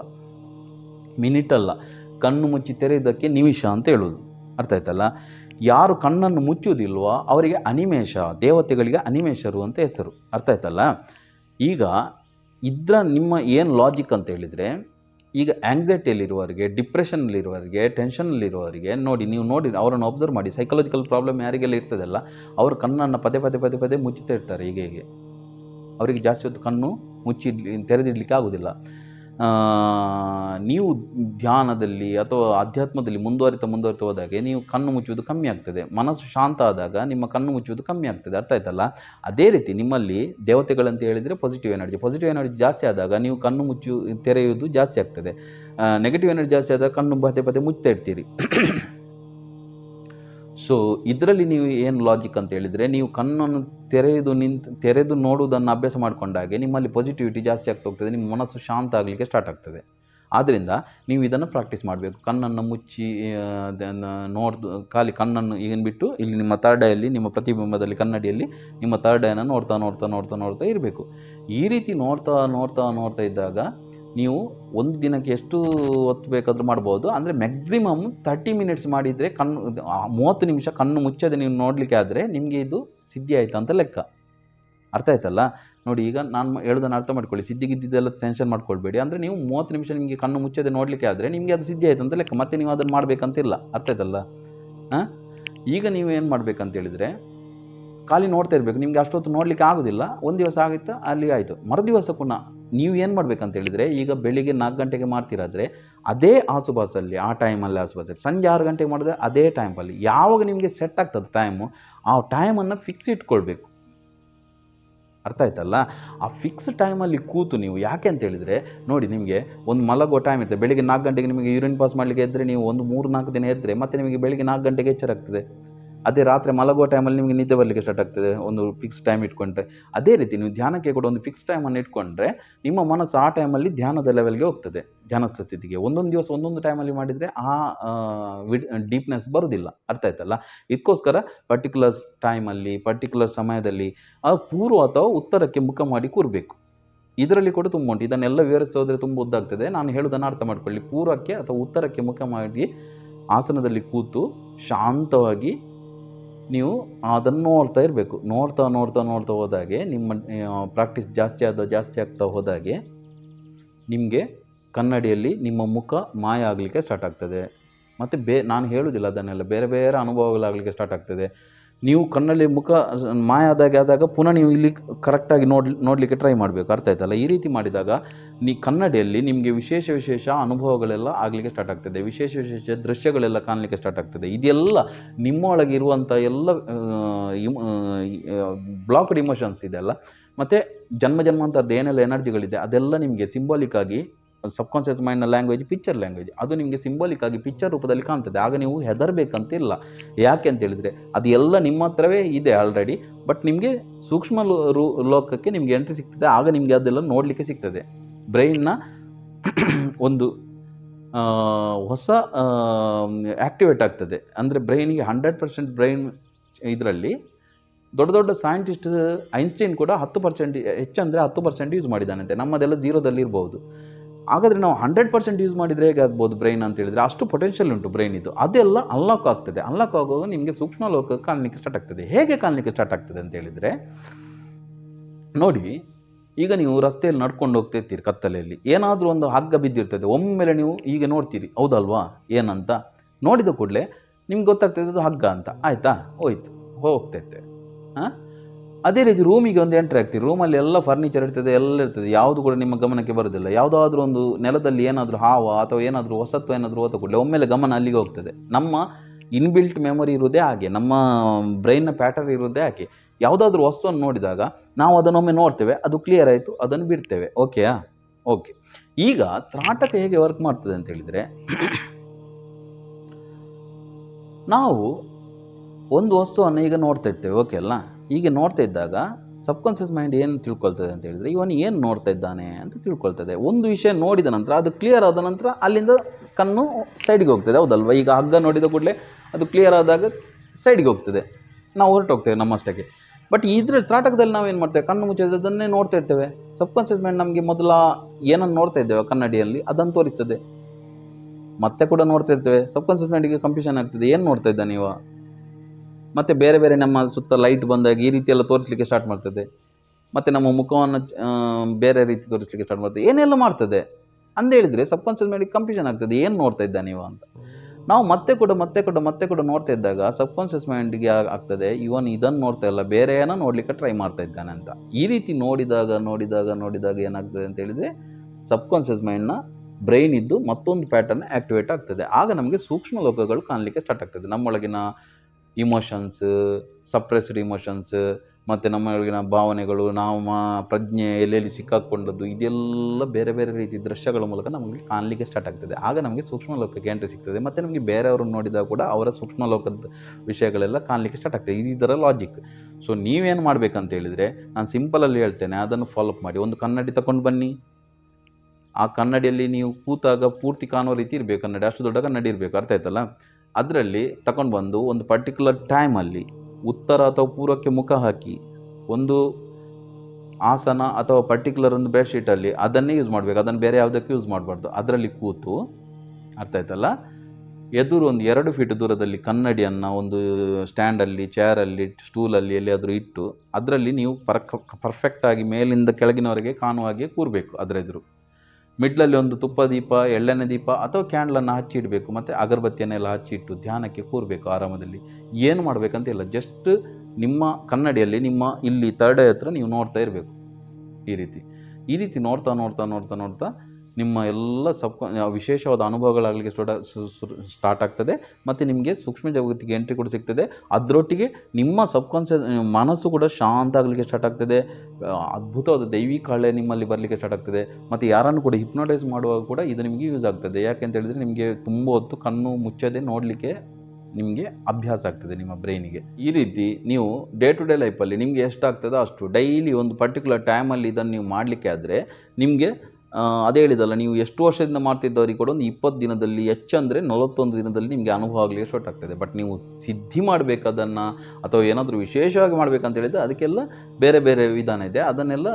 ಮಿನಿಟ್ ಅಲ್ಲ. ಕಣ್ಣು ಮುಚ್ಚಿ ತೆರೆಯುವುದಕ್ಕೆ ನಿಮಿಷ ಅಂತ ಹೇಳೋದು. ಅರ್ಥ ಆಯ್ತಲ್ಲ? ಯಾರು ಕಣ್ಣನ್ನು ಮುಚ್ಚುವುದಿಲ್ವೋ ಅವರಿಗೆ ಅನಿಮೇಷ, ದೇವತೆಗಳಿಗೆ ಅನಿಮೇಷರು ಅಂತ ಹೆಸರು. ಅರ್ಥ ಆಯ್ತಲ್ಲ? ಈಗ ಇದರ ನಿಮ್ಮ ಏನು ಲಾಜಿಕ್ ಅಂತ ಹೇಳಿದರೆ, ಈಗ ಆ್ಯಂಗ್ಸೈಟಿಯಲ್ಲಿರುವವರಿಗೆ ಡಿಪ್ರೆಷನ್ನಲ್ಲಿರುವವರಿಗೆ ಟೆನ್ಷನ್ನಲ್ಲಿರುವವರಿಗೆ ನೋಡಿ, ನೀವು ನೋಡಿ, ಅವರನ್ನು ಅಬ್ಸರ್ವ್ ಮಾಡಿ. ಸೈಕಲಾಜಿಕಲ್ ಪ್ರಾಬ್ಲಮ್ ಯಾರಿಗೆಲ್ಲ ಇರ್ತದಲ್ಲ, ಅವರು ಕಣ್ಣನ್ನು ಪದೇ ಪದೇ ಪದೇ ಪದೇ ಮುಚ್ಚುತ್ತಾ ಇರ್ತಾರೆ, ಹೀಗೆ ಹೀಗೆ. ಅವರಿಗೆ ಜಾಸ್ತಿ ಹೊತ್ತು ಕಣ್ಣು ಮುಚ್ಚಿ ತೆರೆದಿಡ್ಲಿಕ್ಕೆ ಆಗೋದಿಲ್ಲ. ನೀವು ಧ್ಯಾನದಲ್ಲಿ ಅಥವಾ ಅಧ್ಯಾತ್ಮದಲ್ಲಿ ಮುಂದುವರಿತಾ ಮುಂದುವರಿತ ಹೋದಾಗ ನೀವು ಕಣ್ಣು ಮುಚ್ಚುವುದು ಕಮ್ಮಿ ಆಗ್ತದೆ. ಮನಸ್ಸು ಶಾಂತ ಆದಾಗ ನಿಮ್ಮ ಕಣ್ಣು ಮುಚ್ಚುವುದು ಕಮ್ಮಿ ಆಗ್ತದೆ. ಅರ್ಥ ಆಯ್ತಲ್ಲ? ಅದೇ ರೀತಿ ನಿಮ್ಮಲ್ಲಿ ದೇವತೆಗಳಂತ ಹೇಳಿದರೆ ಪಾಸಿಟಿವ್ ಎನರ್ಜಿ ಪಾಸಿಟಿವ್ ಎನರ್ಜಿ ಜಾಸ್ತಿ ಆದಾಗ ನೀವು ಕಣ್ಣು ಮುಚ್ಚು, ತೆರೆಯುವುದು ಜಾಸ್ತಿ ಆಗ್ತದೆ. ನೆಗೆಟಿವ್ ಎನರ್ಜಿ ಜಾಸ್ತಿ ಆದಾಗ ಕಣ್ಣು ಪದೇ ಪದೇ ಮುಚ್ತಾ ಇರ್ತೀರಿ ಸೊ ಇದರಲ್ಲಿ ನೀವು ಏನು ಲಾಜಿಕ್ ಅಂತ ಹೇಳಿದರೆ, ನೀವು ಕಣ್ಣನ್ನು ತೆರೆದು ನಿಂತು, ತೆರೆದು ನೋಡುವುದನ್ನು ಅಭ್ಯಾಸ ಮಾಡಿಕೊಂಡಾಗೆ ನಿಮ್ಮಲ್ಲಿ ಪಾಸಿಟಿವಿಟಿ ಜಾಸ್ತಿ ಆಗ್ತಾ ಹೋಗ್ತದೆ, ನಿಮ್ಮ ಮನಸ್ಸು ಶಾಂತ ಆಗಲಿಕ್ಕೆ ಸ್ಟಾರ್ಟ್ ಆಗ್ತದೆ. ಆದ್ದರಿಂದ ನೀವು ಇದನ್ನು ಪ್ರಾಕ್ಟೀಸ್ ಮಾಡಬೇಕು. ಕಣ್ಣನ್ನು ಮುಚ್ಚಿ ನೋಡ್ದು, ಖಾಲಿ ಕಣ್ಣನ್ನು ಈಗ ಬಿಟ್ಟು, ಇಲ್ಲಿ ನಿಮ್ಮ ತರ್ಡೆಯಲ್ಲಿ ನಿಮ್ಮ ಪ್ರತಿಬಿಂಬದಲ್ಲಿ, ಕನ್ನಡಿಯಲ್ಲಿ ನಿಮ್ಮ ತರ್ಡೆಯನ್ನು ನೋಡ್ತಾ ನೋಡ್ತಾ ನೋಡ್ತಾ ನೋಡ್ತಾ ಇರಬೇಕು. ಈ ರೀತಿ ನೋಡ್ತಾ ನೋಡ್ತಾ ನೋಡ್ತಾ ಇದ್ದಾಗ ನೀವು ಒಂದು ದಿನಕ್ಕೆ ಎಷ್ಟು ಹೊತ್ತು ಬೇಕಾದರೂ ಮಾಡ್ಬೋದು. ಅಂದರೆ ಮ್ಯಾಕ್ಸಿಮಮ್ ತರ್ಟಿ ಮಿನಿಟ್ಸ್ ಮಾಡಿದರೆ ಕಣ್ಣು ಮೂವತ್ತು ನಿಮಿಷ ಕಣ್ಣು ಮುಚ್ಚದೆ ನೀವು ನೋಡಲಿಕ್ಕೆ ಆದರೆ ನಿಮಗೆ ಇದು ಸಿದ್ಧಿ ಆಯಿತು ಅಂತ ಲೆಕ್ಕ. ಅರ್ಥ ಆಯ್ತಲ್ಲ? ನೋಡಿ, ಈಗ ನಾನು ಹೇಳೋದನ್ನು ಅರ್ಥ ಮಾಡ್ಕೊಳ್ಳಿ. ಸಿದ್ಧಿಗಿದ್ದೆಲ್ಲ ಟೆನ್ಷನ್ ಮಾಡ್ಕೊಳ್ಬೇಡಿ. ಅಂದರೆ ನೀವು ಮೂವತ್ತು ನಿಮಿಷ ನಿಮಗೆ ಕಣ್ಣು ಮುಚ್ಚದೆ ನೋಡಲಿಕ್ಕೆ ಆದರೆ ನಿಮಗೆ ಅದು ಸಿದ್ಧಿ ಆಯಿತು ಅಂತ ಲೆಕ್ಕ. ಮತ್ತೆ ನೀವು ಅದನ್ನು ಮಾಡಬೇಕಂತಿಲ್ಲ. ಅರ್ಥ ಆಯ್ತಲ್ಲ? ಹಾಂ? ಈಗ ನೀವು ಏನು ಮಾಡಬೇಕಂತ ಹೇಳಿದರೆ ಖಾಲಿ ನೋಡ್ತಾ ಇರಬೇಕು, ನಿಮಗೆ ಅಷ್ಟೊತ್ತು ನೋಡಲಿಕ್ಕೆ ಆಗೋದಿಲ್ಲ. ಒಂದು ದಿವಸ ಆಗಿತ್ತು, ಅಲ್ಲಿ ಆಯಿತು. ಮರುದಿವಸ ಪುನಃ ನೀವು ಏನು ಮಾಡಬೇಕಂತ ಹೇಳಿದರೆ, ಈಗ ಬೆಳಿಗ್ಗೆ ನಾಲ್ಕು ಗಂಟೆಗೆ ಮಾಡ್ತೀರಾದರೆ, ಅದೇ ಆಸುಪಾಸಲ್ಲಿ, ಆ ಟೈಮಲ್ಲಿ ಆಸುಪಾಸಲ್ಲಿ, ಸಂಜೆ ಆರು ಗಂಟೆಗೆ ಮಾಡಿದ್ರೆ ಅದೇ ಟೈಮಲ್ಲಿ ಯಾವಾಗ ನಿಮಗೆ ಸೆಟ್ ಆಗ್ತದೆ ಟೈಮು ಆ ಟೈಮನ್ನು ಫಿಕ್ಸ್ ಇಟ್ಕೊಳ್ಬೇಕು. ಅರ್ಥ ಆಯ್ತಲ್ಲ? ಆ ಫಿಕ್ಸ್ ಟೈಮಲ್ಲಿ ಕೂತು ನೀವು ಯಾಕೆ ಅಂತ ಹೇಳಿದರೆ, ನೋಡಿ ನಿಮಗೆ ಒಂದು ಮಲಗೋ ಟೈಮ್ ಇರ್ತದೆ. ಬೆಳಿಗ್ಗೆ ನಾಲ್ಕು ಗಂಟೆಗೆ ನಿಮಗೆ ಯೂರಿನ್ ಪಾಸ್ ಮಾಡಲಿಕ್ಕೆ ಇದ್ದರೆ ನೀವು ಒಂದು ಮೂರು ನಾಲ್ಕು ದಿನ ಎದ್ದರೆ ಮತ್ತೆ ನಿಮಗೆ ಬೆಳಿಗ್ಗೆ ನಾಲ್ಕು ಗಂಟೆಗೆ ಎಚ್ಚರ ಆಗ್ತದೆ ಅದೇ ರಾತ್ರಿ ಮಲಗುವ ಟೈಮಲ್ಲಿ ನಿಮಗೆ ನಿದ್ದೆ ಬರಲಿಕ್ಕೆ ಸ್ಟಾರ್ಟ್ ಆಗ್ತದೆ. ಒಂದು ಫಿಕ್ಸ್ ಟೈಮ್ ಇಟ್ಕೊಂಡ್ರೆ. ಅದೇ ರೀತಿ ನೀವು ಧ್ಯಾನಕ್ಕೆ ಕೂಡ ಒಂದು ಫಿಕ್ಸ್ ಟೈಮನ್ನು ಇಟ್ಕೊಂಡ್ರೆ ನಿಮ್ಮ ಮನಸ್ಸು ಆ ಟೈಮಲ್ಲಿ ಧ್ಯಾನದ ಲೆವೆಲ್ಗೆ ಹೋಗ್ತದೆ. ಧ್ಯಾನ ಸ್ಥಿತಿಗೆ. ಒಂದೊಂದು ದಿವಸ ಒಂದೊಂದು ಟೈಮಲ್ಲಿ ಮಾಡಿದರೆ ಆ ವಿಡ್ ಡೀಪ್ನೆಸ್ ಬರೋದಿಲ್ಲ. ಅರ್ಥ ಆಯ್ತಲ್ಲ? ಇದಕ್ಕೋಸ್ಕರ ಪರ್ಟಿಕ್ಯುಲರ್ ಟೈಮಲ್ಲಿ ಪರ್ಟಿಕ್ಯುಲರ್ ಸಮಯದಲ್ಲಿ ಆ ಪೂರ್ವ ಅಥವಾ ಉತ್ತರಕ್ಕೆ ಮುಖ ಮಾಡಿ ಕೂರಬೇಕು. ಇದರಲ್ಲಿ ಕೂಡ ತುಂಬ ಉಂಟು. ಇದನ್ನೆಲ್ಲ ವಿವರಿಸೋದ್ರೆ ತುಂಬ ಉದ್ದಾಗ್ತದೆ ನಾನು ಹೇಳೋದನ್ನು ಅರ್ಥ ಮಾಡ್ಕೊಳ್ಳಿ. ಪೂರ್ವಕ್ಕೆ ಅಥವಾ ಉತ್ತರಕ್ಕೆ ಮುಖ ಮಾಡಿ ಆಸನದಲ್ಲಿ ಕೂತು ಶಾಂತವಾಗಿ ನೀವು ಅದನ್ನು ನೋಡ್ತಾ ಇರಬೇಕು. ನೋಡ್ತಾ ನೋಡ್ತಾ ನೋಡ್ತಾ ಹೋದಾಗೆ ನಿಮ್ಮ ಪ್ರಾಕ್ಟೀಸ್ ಜಾಸ್ತಿ ಆದ, ಜಾಸ್ತಿ ಆಗ್ತಾ ಹೋದಾಗೆ ನಿಮಗೆ ಕನ್ನಡಿಯಲ್ಲಿ ನಿಮ್ಮ ಮುಖ ಮಾಯ ಆಗಲಿಕ್ಕೆ ಸ್ಟಾರ್ಟ್ ಆಗ್ತದೆ. ಮತ್ತು ಬೇ, ನಾನು ಹೇಳುವುದಿಲ್ಲ ಅದನ್ನೆಲ್ಲ. ಬೇರೆ ಬೇರೆ ಅನುಭವಗಳಾಗಲಿಕ್ಕೆ ಸ್ಟಾರ್ಟ್ ಆಗ್ತದೆ. ನೀವು ಕಣ್ಣಲ್ಲಿ ಮುಖ ಮಾಯ ಆದಾಗೆ ಆದಾಗ ಪುನಃ ನೀವು ಇಲ್ಲಿ ಕರೆಕ್ಟಾಗಿ ನೋಡ್, ನೋಡಲಿಕ್ಕೆ ಟ್ರೈ ಮಾಡಬೇಕು. ಅರ್ಥ ಆಯ್ತಲ್ಲ? ಈ ರೀತಿ ಮಾಡಿದಾಗ ನೀ ಕನ್ನಡಿಯಲ್ಲಿ ನಿಮಗೆ ವಿಶೇಷ ವಿಶೇಷ ಅನುಭವಗಳೆಲ್ಲ ಆಗಲಿಕ್ಕೆ ಸ್ಟಾರ್ಟ್ ಆಗ್ತದೆ. ವಿಶೇಷ ವಿಶೇಷ ದೃಶ್ಯಗಳೆಲ್ಲ ಕಾಣಲಿಕ್ಕೆ ಸ್ಟಾರ್ಟ್ ಆಗ್ತದೆ. ಇದೆಲ್ಲ ನಿಮ್ಮೊಳಗೆ ಇರುವಂಥ ಎಲ್ಲ ಬ್ಲಾಕ್ಡ್ ಇಮೋಷನ್ಸ್ ಇದೆಲ್ಲ ಮತ್ತು ಜನ್ಮ ಜನ್ಮಾಂತರದ್ದು ಏನೆಲ್ಲ ಎನರ್ಜಿಗಳಿದೆ ಅದೆಲ್ಲ ನಿಮಗೆ ಸಿಂಬಾಲಿಕ್ ಆಗಿ ಸಬ್ಕಾನ್ಷಿಯಸ್ ಮೈಂಡ್ನ ಲ್ಯಾಂಗ್ವೇಜ್ ಪಿಕ್ಚರ್ ಲ್ಯಾಂಗ್ವೇಜ್ ಅದು ನಿಮಗೆ ಸಿಂಬಾಲಿಕ್ ಆಗಿ ಪಿಕ್ಚರ್ ರೂಪದಲ್ಲಿ ಕಾಣ್ತದೆ. ಆಗ ನೀವು ಹೆದರಬೇಕಂತಿಲ್ಲ. ಯಾಕೆ ಅಂತ ಹೇಳಿದರೆ, ಅದು ಎಲ್ಲ ನಿಮ್ಮ ಹತ್ರವೇ ಇದೆ ಆಲ್ರೆಡಿ ಬಟ್ ನಿಮಗೆ ಸೂಕ್ಷ್ಮ ರು- ಲೋಕಕ್ಕೆ ನಿಮಗೆ ಎಂಟ್ರಿ ಸಿಗ್ತದೆ. ಆಗ ನಿಮಗೆ ಅದೆಲ್ಲ ನೋಡಲಿಕ್ಕೆ ಸಿಗ್ತದೆ. ಬ್ರೈನ್ನ ಒಂದು ಹೊಸ ಆ್ಯಕ್ಟಿವೇಟ್ ಆಗ್ತದೆ. ಅಂದರೆ ಬ್ರೈನಿಗೆ ಹಂಡ್ರೆಡ್ ಪರ್ಸೆಂಟ್ ಬ್ರೈನ್ ಇದರಲ್ಲಿ ದೊಡ್ಡ ದೊಡ್ಡ ಸೈಂಟಿಸ್ಟ್ ಐನ್ಸ್ಟೈನ್ ಕೂಡ ಹತ್ತು ಪರ್ಸೆಂಟ್ ಹೆಚ್ಚಂದರೆ ಹತ್ತು ಪರ್ಸೆಂಟ್ ಯೂಸ್ ಮಾಡಿದ್ದಾನಂತೆ. ನಮ್ಮದೆಲ್ಲ ಜೀರೋದಲ್ಲಿ ಇರ್ಬೋದು ಹಾಗಾದರೆ ನಾವು ಹಂಡ್ರೆಡ್ ಪರ್ಸೆಂಟ್ ಯೂಸ್ ಮಾಡಿದರೆ ಹೇಗೆ ಆಗ್ಬೋದು ಬ್ರೈನ್ ಅಂತ ಹೇಳಿದರೆ ಅಷ್ಟು ಪೊಟೆನ್ಷಿಯಲ್ ಉಂಟು ಬ್ರೈನ್ ಇದು. ಅದೆಲ್ಲ ಅನ್ಲಾಕ್ ಆಗ್ತದೆ. ಅನ್ಲಾಕ್ ಆಗುವಾಗ ನಿಮಗೆ ಸೂಕ್ಷ್ಮ ಲೋಕ ಕಾಣಲಿಕ್ಕೆ ಸ್ಟಾರ್ಟ್ ಆಗ್ತದೆ. ಹೇಗೆ ಕಾಣಲಿಕ್ಕೆ ಸ್ಟಾರ್ಟ್ ಆಗ್ತದೆ ಅಂತ ಹೇಳಿದರೆ, ನೋಡಿ, ಈಗ ನೀವು ರಸ್ತೆಯಲ್ಲಿ ನಡ್ಕೊಂಡು ಹೋಗ್ತಾ ಇರ್ತೀರಿ ಕತ್ತಲೆಯಲ್ಲಿ. ಏನಾದರೂ ಒಂದು ಹಗ್ಗ ಬಿದ್ದಿರ್ತದೆ. ಒಮ್ಮೆಲೆ ನೀವು ಈಗ ನೋಡ್ತೀರಿ, ಹೌದಲ್ವಾ? ಏನಂತ? ನೋಡಿದ ಕೂಡಲೇ ನಿಮ್ಗೆ ಗೊತ್ತಾಗ್ತದೆ ಅದು ಹಗ್ಗ ಅಂತ. ಆಯಿತಾ? ಹೋಯ್ತು. ಹೋಗ್ತೈತೆ. ಹಾಂ? ಅದೇ ರೀತಿ ರೂಮಿಗೆ ಒಂದು ಎಂಟ್ರಿ ಆಗ್ತೀರಿ ರೂಮಲ್ಲಿ ಎಲ್ಲ ಫರ್ನಿಚರ್ ಇರ್ತದೆ, ಎಲ್ಲ ಇರ್ತದೆ. ಯಾವುದು ಕೂಡ ನಿಮ್ಮ ಗಮನಕ್ಕೆ ಬರೋದಿಲ್ಲ ಯಾವುದಾದ್ರೂ ಒಂದು ನೆಲದಲ್ಲಿ ಏನಾದರೂ ಹಾವ ಅಥವಾ ಏನಾದರೂ ಹೊಸತ್ವ ಏನಾದರೂ ಹೋದ ಕೂಡಲೇ ಒಮ್ಮೆಲೆ ಗಮನ ಅಲ್ಲಿಗೆ ಹೋಗ್ತದೆ. ನಮ್ಮ ಇನ್ಬಿಲ್ಟ್ ಮೆಮೊರಿ ಇರೋದೇ ಹಾಗೆ, ನಮ್ಮ ಬ್ರೈನ್ನ ಪ್ಯಾಟರ್ನ್ ಇರೋದೇ ಹಾಗೆ. ಯಾವುದಾದ್ರೂ ವಸ್ತುವನ್ನು ನೋಡಿದಾಗ ನಾವು ಅದನ್ನೊಮ್ಮೆ ನೋಡ್ತೇವೆ, ಅದು ಕ್ಲಿಯರ್ ಆಯಿತು, ಅದನ್ನು ಬಿಡ್ತೇವೆ. ಓಕೆಯಾ ಓಕೆ ಈಗ ತ್ರಾಟಕ ಹೇಗೆ ವರ್ಕ್ ಮಾಡ್ತದೆ ಅಂತ ಹೇಳಿದರೆ, ನಾವು ಒಂದು ವಸ್ತುವನ್ನು ಈಗ ನೋಡ್ತಾ ಇರ್ತೇವೆ. ಓಕೆ ಅಲ್ಲ? ಹೀಗೆ ನೋಡ್ತಾ ಇದ್ದಾಗ ಸಬ್ಕಾನ್ಷಿಯಸ್ ಮೈಂಡ್ ಏನು ತಿಳ್ಕೊಳ್ತದೆ ಅಂತ ಹೇಳಿದರೆ, ಇವನು ಏನು ನೋಡ್ತಾ ಇದ್ದಾನೆ ಅಂತ ತಿಳ್ಕೊಳ್ತದೆ. ಒಂದು ವಿಷಯ ನೋಡಿದ ನಂತರ, ಅದು ಕ್ಲಿಯರ್ ಆದ ನಂತರ ಅಲ್ಲಿಂದ ಕಣ್ಣು ಸೈಡ್ಗೆ ಹೋಗ್ತದೆ. ಹೌದಲ್ವ? ಈಗ ಹಗ್ಗ ನೋಡಿದ ಕೂಡಲೇ ಅದು ಕ್ಲಿಯರ್ ಆದಾಗ ಸೈಡ್ಗೆ ಹೋಗ್ತದೆ. ನಾವು ಹೊರಟೋಗ್ತೇವೆ ನಮ್ಮಷ್ಟಕ್ಕೆ. ಬಟ್ ಇದ್ರಲ್ಲಿ ತ್ರಾಟಕದಲ್ಲಿ ನಾವೇನು ಮಾಡ್ತೇವೆ? ಕಣ್ಣು ಮುಚ್ಚಿದ್ದನ್ನೇ ನೋಡ್ತಾ ಇರ್ತೇವೆ. ಸಬ್ಕಾನ್ಷಿಯಸ್ ಮೈಂಡ್ ನಮಗೆ ಮೊದಲ ಏನನ್ನು ನೋಡ್ತಾ ಇದ್ದೇವೆ ಕನ್ನಡಿಯಲ್ಲಿ, ಅದನ್ನು ತೋರಿಸ್ತದೆ. ಮತ್ತೆ ಕೂಡ ನೋಡ್ತಾ ಇರ್ತೇವೆ. ಸಬ್ಕಾನ್ಷಿಯಸ್ ಮೈಂಡಿಗೆ ಕಂಪ್ಯೂಷನ್ ಆಗ್ತದೆ. ಏನು ನೋಡ್ತಾ ಇದ್ದಾನೆ ನೀವು? ಮತ್ತು ಬೇರೆ ಬೇರೆ ನಮ್ಮ ಸುತ್ತ ಲೈಟ್ ಬಂದಾಗ ಈ ರೀತಿ ಎಲ್ಲ ತೋರಿಸಲಿಕ್ಕೆ ಸ್ಟಾರ್ಟ್ ಮಾಡ್ತದೆ. ಮತ್ತು ನಮ್ಮ ಮುಖವನ್ನು ಬೇರೆ ರೀತಿ ತೋರಿಸಲಿಕ್ಕೆ ಸ್ಟಾರ್ಟ್ ಮಾಡ್ತದೆ. ಏನೆಲ್ಲ ಮಾಡ್ತದೆ? ಅಂತ ಹೇಳಿದರೆ ಸಬ್ಕಾನ್ಷಿಯಸ್ ಮೈಂಡಿಗೆ ಕಂಪ್ಯೂಷನ್ ಆಗ್ತದೆ. ಏನು ನೋಡ್ತಾ ಇದ್ದ ನೀವು ಅಂತ. ನಾವು ಮತ್ತೆ ಕೂಡ ಮತ್ತೆ ಕೂಡ ಮತ್ತೆ ಕೂಡ ನೋಡ್ತಾ ಇದ್ದಾಗ ಸಬ್ಕಾನ್ಷಿಯಸ್ ಮೈಂಡಿಗೆ ಆಗ್ತದೆ, ಇವನು ಇದನ್ನು ನೋಡ್ತಾ ಇಲ್ಲ, ಬೇರೆ ಏನೋ ನೋಡಲಿಕ್ಕೆ ಟ್ರೈ ಮಾಡ್ತಾ ಇದ್ದಾನೆ ಅಂತ. ಈ ರೀತಿ ನೋಡಿದಾಗ ನೋಡಿದಾಗ ನೋಡಿದಾಗ ಏನಾಗ್ತದೆ ಅಂತ ಹೇಳಿದರೆ ಸಬ್ಕಾನ್ಷಿಯಸ್ ಮೈಂಡ್ನ ಬ್ರೈನ್ ಇದ್ದು ಮತ್ತೊಂದು ಪ್ಯಾಟರ್ನ್ ಆ್ಯಕ್ಟಿವೇಟ್ ಆಗ್ತದೆ. ಆಗ ನಮಗೆ ಸೂಕ್ಷ್ಮ ಲೋಕಗಳು ಕಾಣಲಿಕ್ಕೆ ಸ್ಟಾರ್ಟ್ ಆಗ್ತದೆ. ನಮ್ಮೊಳಗಿನ ಇಮೋಷನ್ಸ್ ಸಪ್ರೆಸ್ಡ್ ಇಮೋಷನ್ಸ್ ಮತ್ತು ನಮ್ಮೊಳಗಿನ ಭಾವನೆಗಳು ನಮ್ಮ ಪ್ರಜ್ಞೆ ಎಲ್ಲೆಲ್ಲಿ ಸಿಕ್ಕಾಕ್ಕೊಂಡದ್ದು ಇದೆಲ್ಲ ಬೇರೆ ಬೇರೆ ರೀತಿ ದೃಶ್ಯಗಳ ಮೂಲಕ ನಮಗೆ ಕಾಣಲಿಕ್ಕೆ ಸ್ಟಾರ್ಟ್ ಆಗ್ತದೆ. ಆಗ ನಮಗೆ ಸೂಕ್ಷ್ಮ ಲೋಕಕ್ಕೆ ಎಂಟ್ರಿ ಸಿಗ್ತದೆ. ಮತ್ತು ನಮಗೆ ಬೇರೆಯವ್ರನ್ನ ನೋಡಿದಾಗ ಕೂಡ ಅವರ ಸೂಕ್ಷ್ಮ ಲೋಕದ ವಿಷಯಗಳೆಲ್ಲ ಕಾಣಲಿಕ್ಕೆ ಸ್ಟಾರ್ಟ್ ಆಗ್ತದೆ. ಇದು ಇದರ ಲಾಜಿಕ್ ಸೊ ನೀವೇನು ಮಾಡಬೇಕಂತ ಹೇಳಿದರೆ, ನಾನು ಸಿಂಪಲಲ್ಲಿ ಹೇಳ್ತೇನೆ. ಅದನ್ನು ಫಾಲೋಅಪ್ ಮಾಡಿ. ಒಂದು ಕನ್ನಡಿ ತಗೊಂಡು ಬನ್ನಿ. ಆ ಕನ್ನಡಿಯಲ್ಲಿ ನೀವು ಕೂತಾಗ ಪೂರ್ತಿ ಕಾಣುವ ರೀತಿ ಇರಬೇಕು ಕನ್ನಡಿ. ಅಷ್ಟು ದೊಡ್ಡ ಕನ್ನಡಿ ಇರಬೇಕು. ಅರ್ಥ ಆಯ್ತಲ್ಲ? ಅದರಲ್ಲಿ ತಗೊಂಡು ಬಂದು ಒಂದು ಪರ್ಟಿಕ್ಯುಲರ್ ಟೈಮಲ್ಲಿ ಉತ್ತರ ಅಥವಾ ಪೂರ್ವಕ್ಕೆ ಮುಖ ಹಾಕಿ ಒಂದು ಆಸನ ಅಥವಾ ಪರ್ಟಿಕ್ಯುಲರ್ ಒಂದು ಬೆಡ್ಶೀಟಲ್ಲಿ ಅದನ್ನೇ ಯೂಸ್ ಮಾಡಬೇಕು. ಅದನ್ನು ಬೇರೆ ಯಾವುದಕ್ಕೆ ಯೂಸ್ ಮಾಡಬಾರ್ದು. ಅದರಲ್ಲಿ ಕೂತು, ಅರ್ಥ ಆಯ್ತಲ್ಲ? ಎದುರು ಒಂದು ಎರಡು ಫೀಟ್ ದೂರದಲ್ಲಿ ಕನ್ನಡಿಯನ್ನು ಒಂದು ಸ್ಟ್ಯಾಂಡಲ್ಲಿ ಚೇರಲ್ಲಿ ಸ್ಟೂಲಲ್ಲಿ ಎಲ್ಲಿಯಾದರೂ ಇಟ್ಟು, ಅದರಲ್ಲಿ ನೀವು ಪರ್ಕ ಪರ್ಫೆಕ್ಟಾಗಿ ಮೇಲಿಂದ ಕೆಳಗಿನವರೆಗೆ ಕಾಣುವ ಹಾಗೆ ಕೂರಬೇಕು ಅದರ ಎದುರು ಮಿಡ್ಲಲ್ಲಿ ಒಂದು ತುಪ್ಪ ದೀಪ ಎಳ್ಳೆಣ್ಣೆ ದೀಪ ಅಥವಾ ಕ್ಯಾಂಡ್ಲನ್ನು ಹಚ್ಚಿಡಬೇಕು ಮತ್ತು ಅಗರಬತ್ತಿಯನ್ನೆಲ್ಲ ಹಚ್ಚಿಟ್ಟು ಧ್ಯಾನಕ್ಕೆ ಕೂರಬೇಕು ಆರಾಮದಲ್ಲಿ. ಏನು ಮಾಡಬೇಕಂತ ಇಲ್ಲ ಜಸ್ಟ್ ನಿಮ್ಮ ಕನ್ನಡಿಯಲ್ಲಿ, ನಿಮ್ಮ ಇಲ್ಲಿ ತರ್ಡೇ ಹತ್ರ ನೀವು ನೋಡ್ತಾ ಇರಬೇಕು ಈ ರೀತಿ. ಈ ರೀತಿ ನೋಡ್ತಾ ನೋಡ್ತಾ ನೋಡ್ತಾ ನೋಡ್ತಾ ನಿಮ್ಮ ಎಲ್ಲ ಸಬ್ ವಿಶೇಷವಾದ ಅನುಭವಗಳಾಗಲಿಕ್ಕೆ ಸ್ಟಾರ್ಟ್ ಸ್ಟಾರ್ಟ್ ಆಗ್ತದೆ. ಮತ್ತು ನಿಮಗೆ ಸೂಕ್ಷ್ಮ ಜಗತ್ತಿಗೆ ಎಂಟ್ರಿ ಕೂಡ ಸಿಗ್ತದೆ. ಅದರೊಟ್ಟಿಗೆ ನಿಮ್ಮ ಸಬ್ಕಾನ್ಷಿಯಸ್ ಮನಸ್ಸು ಕೂಡ ಶಾಂತ ಆಗಲಿಕ್ಕೆ ಸ್ಟಾರ್ಟ್ ಆಗ್ತದೆ. ಅದ್ಭುತವಾದ ದೈವಿಕ ಹಳೆ ನಿಮ್ಮಲ್ಲಿ ಬರಲಿಕ್ಕೆ ಸ್ಟಾರ್ಟ್ ಆಗ್ತದೆ. ಮತ್ತು ಯಾರನ್ನು ಕೂಡ ಹಿಪ್ನೋಟೈಸ್ ಮಾಡುವಾಗ ಕೂಡ ಇದು ನಿಮಗೆ ಯೂಸ್ ಆಗ್ತದೆ. ಯಾಕೆ ಅಂತ ಹೇಳಿದರೆ ನಿಮಗೆ ತುಂಬ ಹೊತ್ತು ಕಣ್ಣು ಮುಚ್ಚದೆ ನೋಡಲಿಕ್ಕೆ ನಿಮಗೆ ಅಭ್ಯಾಸ ಆಗ್ತದೆ ನಿಮ್ಮ ಬ್ರೈನಿಗೆ ಈ ರೀತಿ ನೀವು ಡೇ ಟು ಡೇ ಲೈಫಲ್ಲಿ ನಿಮಗೆ ಎಷ್ಟಾಗ್ತದೋ ಅಷ್ಟು ಡೈಲಿ ಒಂದು ಪರ್ಟಿಕ್ಯುಲರ್ ಟೈಮಲ್ಲಿ ಇದನ್ನು ನೀವು ಮಾಡಲಿಕ್ಕೆ ಆದರೆ ನಿಮಗೆ ಅದೇ ಹೇಳಿದಲ್ಲ ನೀವು ಎಷ್ಟು ವರ್ಷದಿಂದ ಮಾಡ್ತಿದ್ದವರಿಗೆ ಕೂಡ ಒಂದು ಇಪ್ಪತ್ತು ದಿನದಲ್ಲಿ ಹೆಚ್ಚಂದರೆ ನಲವತ್ತೊಂದು ದಿನದಲ್ಲಿ ನಿಮಗೆ ಅನುಭವ ಆಗಲಿಕ್ಕೆ ಸ್ಟಾರ್ಟ್ ಆಗ್ತದೆ ಬಟ್ ನೀವು ಸಿದ್ಧಿ ಮಾಡಬೇಕದನ್ನು ಅಥವಾ ಏನಾದರೂ ವಿಶೇಷವಾಗಿ ಮಾಡಬೇಕಂತ ಹೇಳಿದರೆ ಅದಕ್ಕೆಲ್ಲ ಬೇರೆ ಬೇರೆ ವಿಧಾನ ಇದೆ. ಅದನ್ನೆಲ್ಲ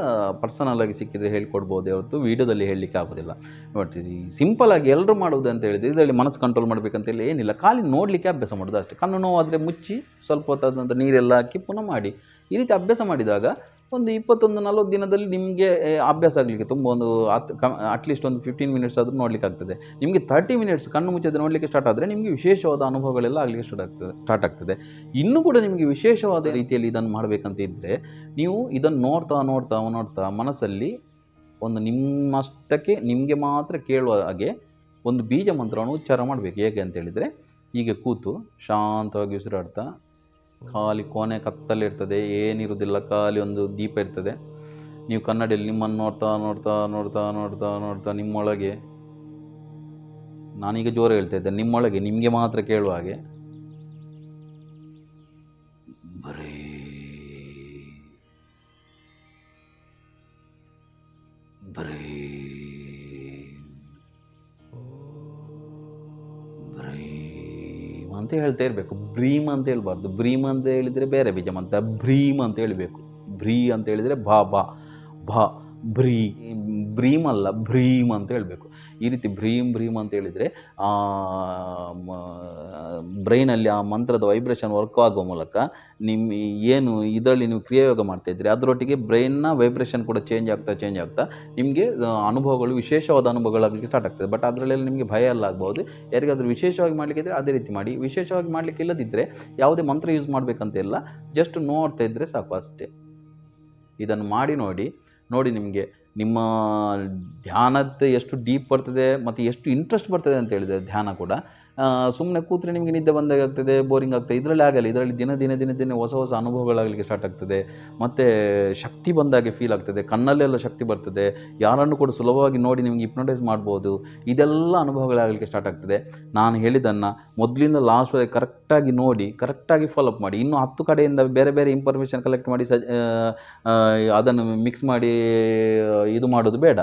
ಪರ್ಸನಲ್ಲಾಗಿ ಸಿಕ್ಕಿದರೆ ಹೇಳ್ಕೊಡ್ಬೋದು ಹೊರತು ವೀಡಿಯೋದಲ್ಲಿ ಹೇಳಲಿಕ್ಕೆ ಆಗೋದಿಲ್ಲ. ಬಟ್ ಸಿಂಪಲಾಗಿ ಎಲ್ಲರೂ ಮಾಡೋದು ಅಂತ ಹೇಳಿದರೆ ಇದರಲ್ಲಿ ಮನಸ್ಸು ಕಂಟ್ರೋಲ್ ಮಾಡಬೇಕಂತೇಳಿ ಏನಿಲ್ಲ. ಖಾಲಿ ನೋಡಲಿಕ್ಕೆ ಅಭ್ಯಾಸ ಮಾಡೋದು ಅಷ್ಟೇ. ಕಣ್ಣು ನೋವಾದರೆ ಮುಚ್ಚಿ ಸ್ವಲ್ಪ ಹೊತ್ತಾದ ನಂತರ ನೀರೆಲ್ಲ ಹಾಕಿ ಪುನಃ ಮಾಡಿ. ಈ ರೀತಿ ಅಭ್ಯಾಸ ಮಾಡಿದಾಗ ಒಂದು ಇಪ್ಪತ್ತೊಂದು, ನಲ್ವತ್ತು ದಿನದಲ್ಲಿ ನಿಮಗೆ ಅಭ್ಯಾಸ ಆಗಲಿಕ್ಕೆ ತುಂಬ ಒಂದು ಹತ್ತು ಅಟ್ಲೀಸ್ಟ್ ಒಂದು ಫಿಫ್ಟೀನ್ ಮಿನಿಟ್ಸ್ ಆದರೂ ನೋಡಲಿಕ್ಕೆ ಆಗ್ತದೆ. ನಿಮಗೆ ತರ್ಟಿ ಮಿನಿಟ್ಸ್ ಕಣ್ಣು ಮುಚ್ಚದೆ ನೋಡಲಿಕ್ಕೆ ಸ್ಟಾರ್ಟ್ ಆದರೆ ನಿಮಗೆ ವಿಶೇಷವಾದ ಅನುಭವಗಳೆಲ್ಲ ಆಗಲಿಕ್ಕೆ ಸ್ಟಾರ್ಟ್ ಆಗ್ತದೆ ಸ್ಟಾರ್ಟ್ ಆಗ್ತದೆ. ಇನ್ನೂ ಕೂಡ ನಿಮಗೆ ವಿಶೇಷವಾದ ರೀತಿಯಲ್ಲಿ ಇದನ್ನು ಮಾಡಬೇಕಂತ ಇದ್ದರೆ ನೀವು ಇದನ್ನು ನೋಡ್ತಾ ನೋಡ್ತಾ ನೋಡ್ತಾ ಮನಸ್ಸಲ್ಲಿ ಒಂದು ನಿಮ್ಮಷ್ಟಕ್ಕೆ, ನಿಮಗೆ ಮಾತ್ರ ಕೇಳುವ ಹಾಗೆ ಒಂದು ಬೀಜ ಮಂತ್ರವನ್ನು ಉಚ್ಚಾರ ಮಾಡಬೇಕು. ಹೇಗೆ ಅಂತ ಹೇಳಿದರೆ, ಹೀಗೆ ಕೂತು ಶಾಂತವಾಗಿ ಉಸಿರಾಡ್ತಾ ಖಾಲಿ ಕೋಣೆ ಕತ್ತಲಿರ್ತದೆ ಏನಿರುವುದಿಲ್ಲ, ಖಾಲಿ ಒಂದು ದೀಪ ಇರ್ತದೆ. ನೀವು ಕನ್ನಡಿಯಲ್ಲಿ ನಿಮ್ಮನ್ನು ನೋಡ್ತಾ ನೋಡ್ತಾ ನೋಡ್ತಾ ನೋಡ್ತಾ ನೋಡ್ತಾ ನಿಮ್ಮೊಳಗೆ, ನಾನೀಗ ಜೋರ ಹೇಳ್ತಾ ಇದ್ದೆ ನಿಮ್ಮೊಳಗೆ, ನಿಮಗೆ ಮಾತ್ರ ಕೇಳುವ ಹಾಗೆ ಅಂತ ಹೇಳ್ತಾ ಇರಬೇಕು. ಭ್ರೀಮ್ ಅಂತ ಹೇಳ್ಬಾರ್ದು. ಭ್ರೀಮ್ ಅಂತ ಹೇಳಿದರೆ ಬೇರೆ ಬೀಜ ಮಂತ್ರ ಭ್ರೀಮ್ ಅಂತ ಹೇಳಬೇಕು. ಭ್ರೀ ಅಂತ ಹೇಳಿದರೆ ಬಾ ಬಾ ಭಾ. ಭ್ರೀ ಭ್ರೀಮ್ ಅಲ್ಲ ಭ್ರೀಮ್ ಅಂತ ಹೇಳಬೇಕು. ಈ ರೀತಿ ಭ್ರೀಮ್ ಭ್ರೀಮ್ ಅಂತ ಹೇಳಿದರೆ ಬ್ರೈನಲ್ಲಿ ಆ ಮಂತ್ರದ ವೈಬ್ರೇಷನ್ ವರ್ಕ್ ಆಗುವ ಮೂಲಕ ನಿಮ್ಮ ಏನು ಇದರಲ್ಲಿ ನೀವು ಕ್ರಿಯಾಯೋಗ ಮಾಡ್ತಾ ಇದ್ದೀರಿ, ಅದರೊಟ್ಟಿಗೆ ಬ್ರೈನ್ನ ವೈಬ್ರೇಷನ್ ಕೂಡ ಚೇಂಜ್ ಆಗ್ತಾ ಚೇಂಜ್ ಆಗ್ತಾ ನಿಮಗೆ ಅನುಭವಗಳು ವಿಶೇಷವಾದ ಅನುಭವಗಳಾಗಲಿಕ್ಕೆ ಸ್ಟಾರ್ಟ್ ಆಗ್ತದೆ. ಬಟ್ ಅದರಲ್ಲೆಲ್ಲ ನಿಮಗೆ ಭಯ ಎಲ್ಲ ಆಗ್ಬೋದು ಯಾರಿಗಾದರೂ ವಿಶೇಷವಾಗಿ ಮಾಡಲಿಕ್ಕಿದ್ರೆ ಅದೇ ರೀತಿ ಮಾಡಿ. ವಿಶೇಷವಾಗಿ ಮಾಡಲಿಕ್ಕೆ ಇಲ್ಲದಿದ್ದರೆ ಯಾವುದೇ ಮಂತ್ರ ಯೂಸ್ ಮಾಡಬೇಕಂತ ಇಲ್ಲ. ಜಸ್ಟ್ ನೋಡ್ತಾ ಇದ್ದರೆ ಸಾಕು ಅಷ್ಟೇ. ಇದನ್ನು ಮಾಡಿ ನೋಡಿ. ನೋಡಿ ನಿಮಗೆ, ನಿಮ್ಮ ಧ್ಯಾನದ ಎಷ್ಟು ಡೀಪ್ ಬರ್ತದೆ ಮತ್ತು ಎಷ್ಟು ಇಂಟ್ರೆಸ್ಟ್ ಬರ್ತದೆ ಅಂತ ಹೇಳಿದೆ ಧ್ಯಾನ ಕೂಡ. ಸುಮ್ಮನೆ ಕೂತ್ರೆ ನಿಮಗೆ ನಿದ್ದೆ ಬಂದಾಗ ಆಗ್ತದೆ, ಬೋರಿಂಗ್ ಆಗ್ತದೆ. ಇದರಲ್ಲಿ ಆಗಲ್ಲ. ಇದರಲ್ಲಿ ದಿನ ದಿನ ದಿನ ದಿನ ಹೊಸ ಹೊಸ ಅನುಭವಗಳಾಗಲಿಕ್ಕೆ ಸ್ಟಾರ್ಟ್ ಆಗ್ತದೆ. ಮತ್ತು ಶಕ್ತಿ ಬಂದಾಗೆ ಫೀಲ್ ಆಗ್ತದೆ. ಕಣ್ಣಲ್ಲೆಲ್ಲ ಶಕ್ತಿ ಬರ್ತದೆ. ಯಾರನ್ನು ಕೂಡ ಸುಲಭವಾಗಿ ನೋಡಿ ನಿಮಗೆ ಹಿಪ್ನೋಟೈಸ್ ಮಾಡ್ಬೋದು. ಇದೆಲ್ಲ ಅನುಭವಗಳಾಗಲಿಕ್ಕೆ ಸ್ಟಾರ್ಟ್ ಆಗ್ತದೆ. ನಾನು ಹೇಳಿದ್ದನ್ನು ಮೊದಲಿಂದ ಲಾಸ್ಟ್ ಕರೆಕ್ಟಾಗಿ ನೋಡಿ ಕರೆಕ್ಟಾಗಿ ಫಾಲೋಅಪ್ ಮಾಡಿ. ಇನ್ನು ಹತ್ತು ಕಡೆಯಿಂದ ಬೇರೆ ಬೇರೆ ಇನ್ಫಾರ್ಮೇಷನ್ ಕಲೆಕ್ಟ್ ಮಾಡಿ, ಸಜ್ ಅದನ್ನು ಮಿಕ್ಸ್ ಮಾಡಿ ಇದು ಮಾಡೋದು ಬೇಡ.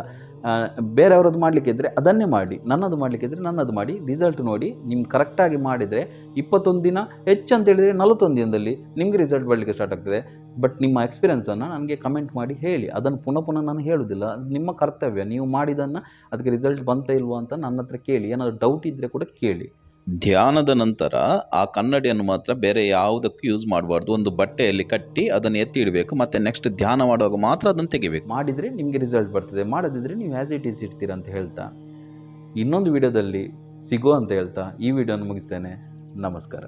ಬೇರೆಯವರದ್ದು ಮಾಡಲಿಕ್ಕಿದ್ರೆ ಅದನ್ನೇ ಮಾಡಿ, ನನ್ನದು ಮಾಡಲಿಕ್ಕಿದ್ರೆ ನನ್ನದು ಮಾಡಿ ರಿಸಲ್ಟ್ ನೋಡಿ ನಿಮ್ಮ ಕರೆಕ್ಟಾಗಿ ಮಾಡಿದರೆ ಇಪ್ಪತ್ತೊಂದು ದಿನ ಹೆಚ್ಚು ಅಂತ ಹೇಳಿದರೆ ನಲವತ್ತೊಂದು ದಿನದಲ್ಲಿ ನಿಮಗೆ ರಿಸಲ್ಟ್ ಬರಲಿಕ್ಕೆ ಸ್ಟಾರ್ಟ್ ಆಗ್ತದೆ. ಬಟ್ ನಿಮ್ಮ ಎಕ್ಸ್ಪೀರಿಯನ್ಸನ್ನು ನನಗೆ ಕಮೆಂಟ್ ಮಾಡಿ ಹೇಳಿ. ಅದನ್ನು ಪುನಃ ಪುನಃ ನಾನು ಹೇಳೋದಿಲ್ಲ. ನಿಮ್ಮ ಕರ್ತವ್ಯ. ನೀವು ಮಾಡಿದ್ದನ್ನು ಅದಕ್ಕೆ ರಿಸಲ್ಟ್ ಬಂತ ಇಲ್ವೋ ಅಂತ ನನ್ನ ಹತ್ರ ಕೇಳಿ. ಏನಾದರೂ ಡೌಟ್ ಇದ್ದರೆ ಕೂಡ ಕೇಳಿ.
ಧ್ಯಾನದ ನಂತರ ಆ ಕನ್ನಡಿಯನ್ನು ಮಾತ್ರ ಬೇರೆ ಯಾವುದಕ್ಕೂ ಯೂಸ್ ಮಾಡಬಾರ್ದು. ಒಂದು ಬಟ್ಟೆಯಲ್ಲಿ ಕಟ್ಟಿ ಅದನ್ನು ಎತ್ತಿ ಇಡಬೇಕು, ಮತ್ತು ನೆಕ್ಸ್ಟ್ ಧ್ಯಾನ ಮಾಡುವಾಗ ಮಾತ್ರ ಅದನ್ನು ತೆಗಿಬೇಕು.
ಮಾಡಿದರೆ ನಿಮಗೆ ರಿಸಲ್ಟ್ ಬರ್ತದೆ. ಮಾಡದಿದ್ದರೆ ನೀವು ಆ್ಯಸ್ ಇಟ್ ಈಸ್ ಇಡ್ತೀರ ಅಂತ ಹೇಳ್ತಾ ಇನ್ನೊಂದು ವಿಡಿಯೋದಲ್ಲಿ ಸಿಗೋ ಅಂತ ಹೇಳ್ತಾ ಈ ವಿಡಿಯೋನ ಮುಗಿಸ್ತೇನೆ. ನಮಸ್ಕಾರ.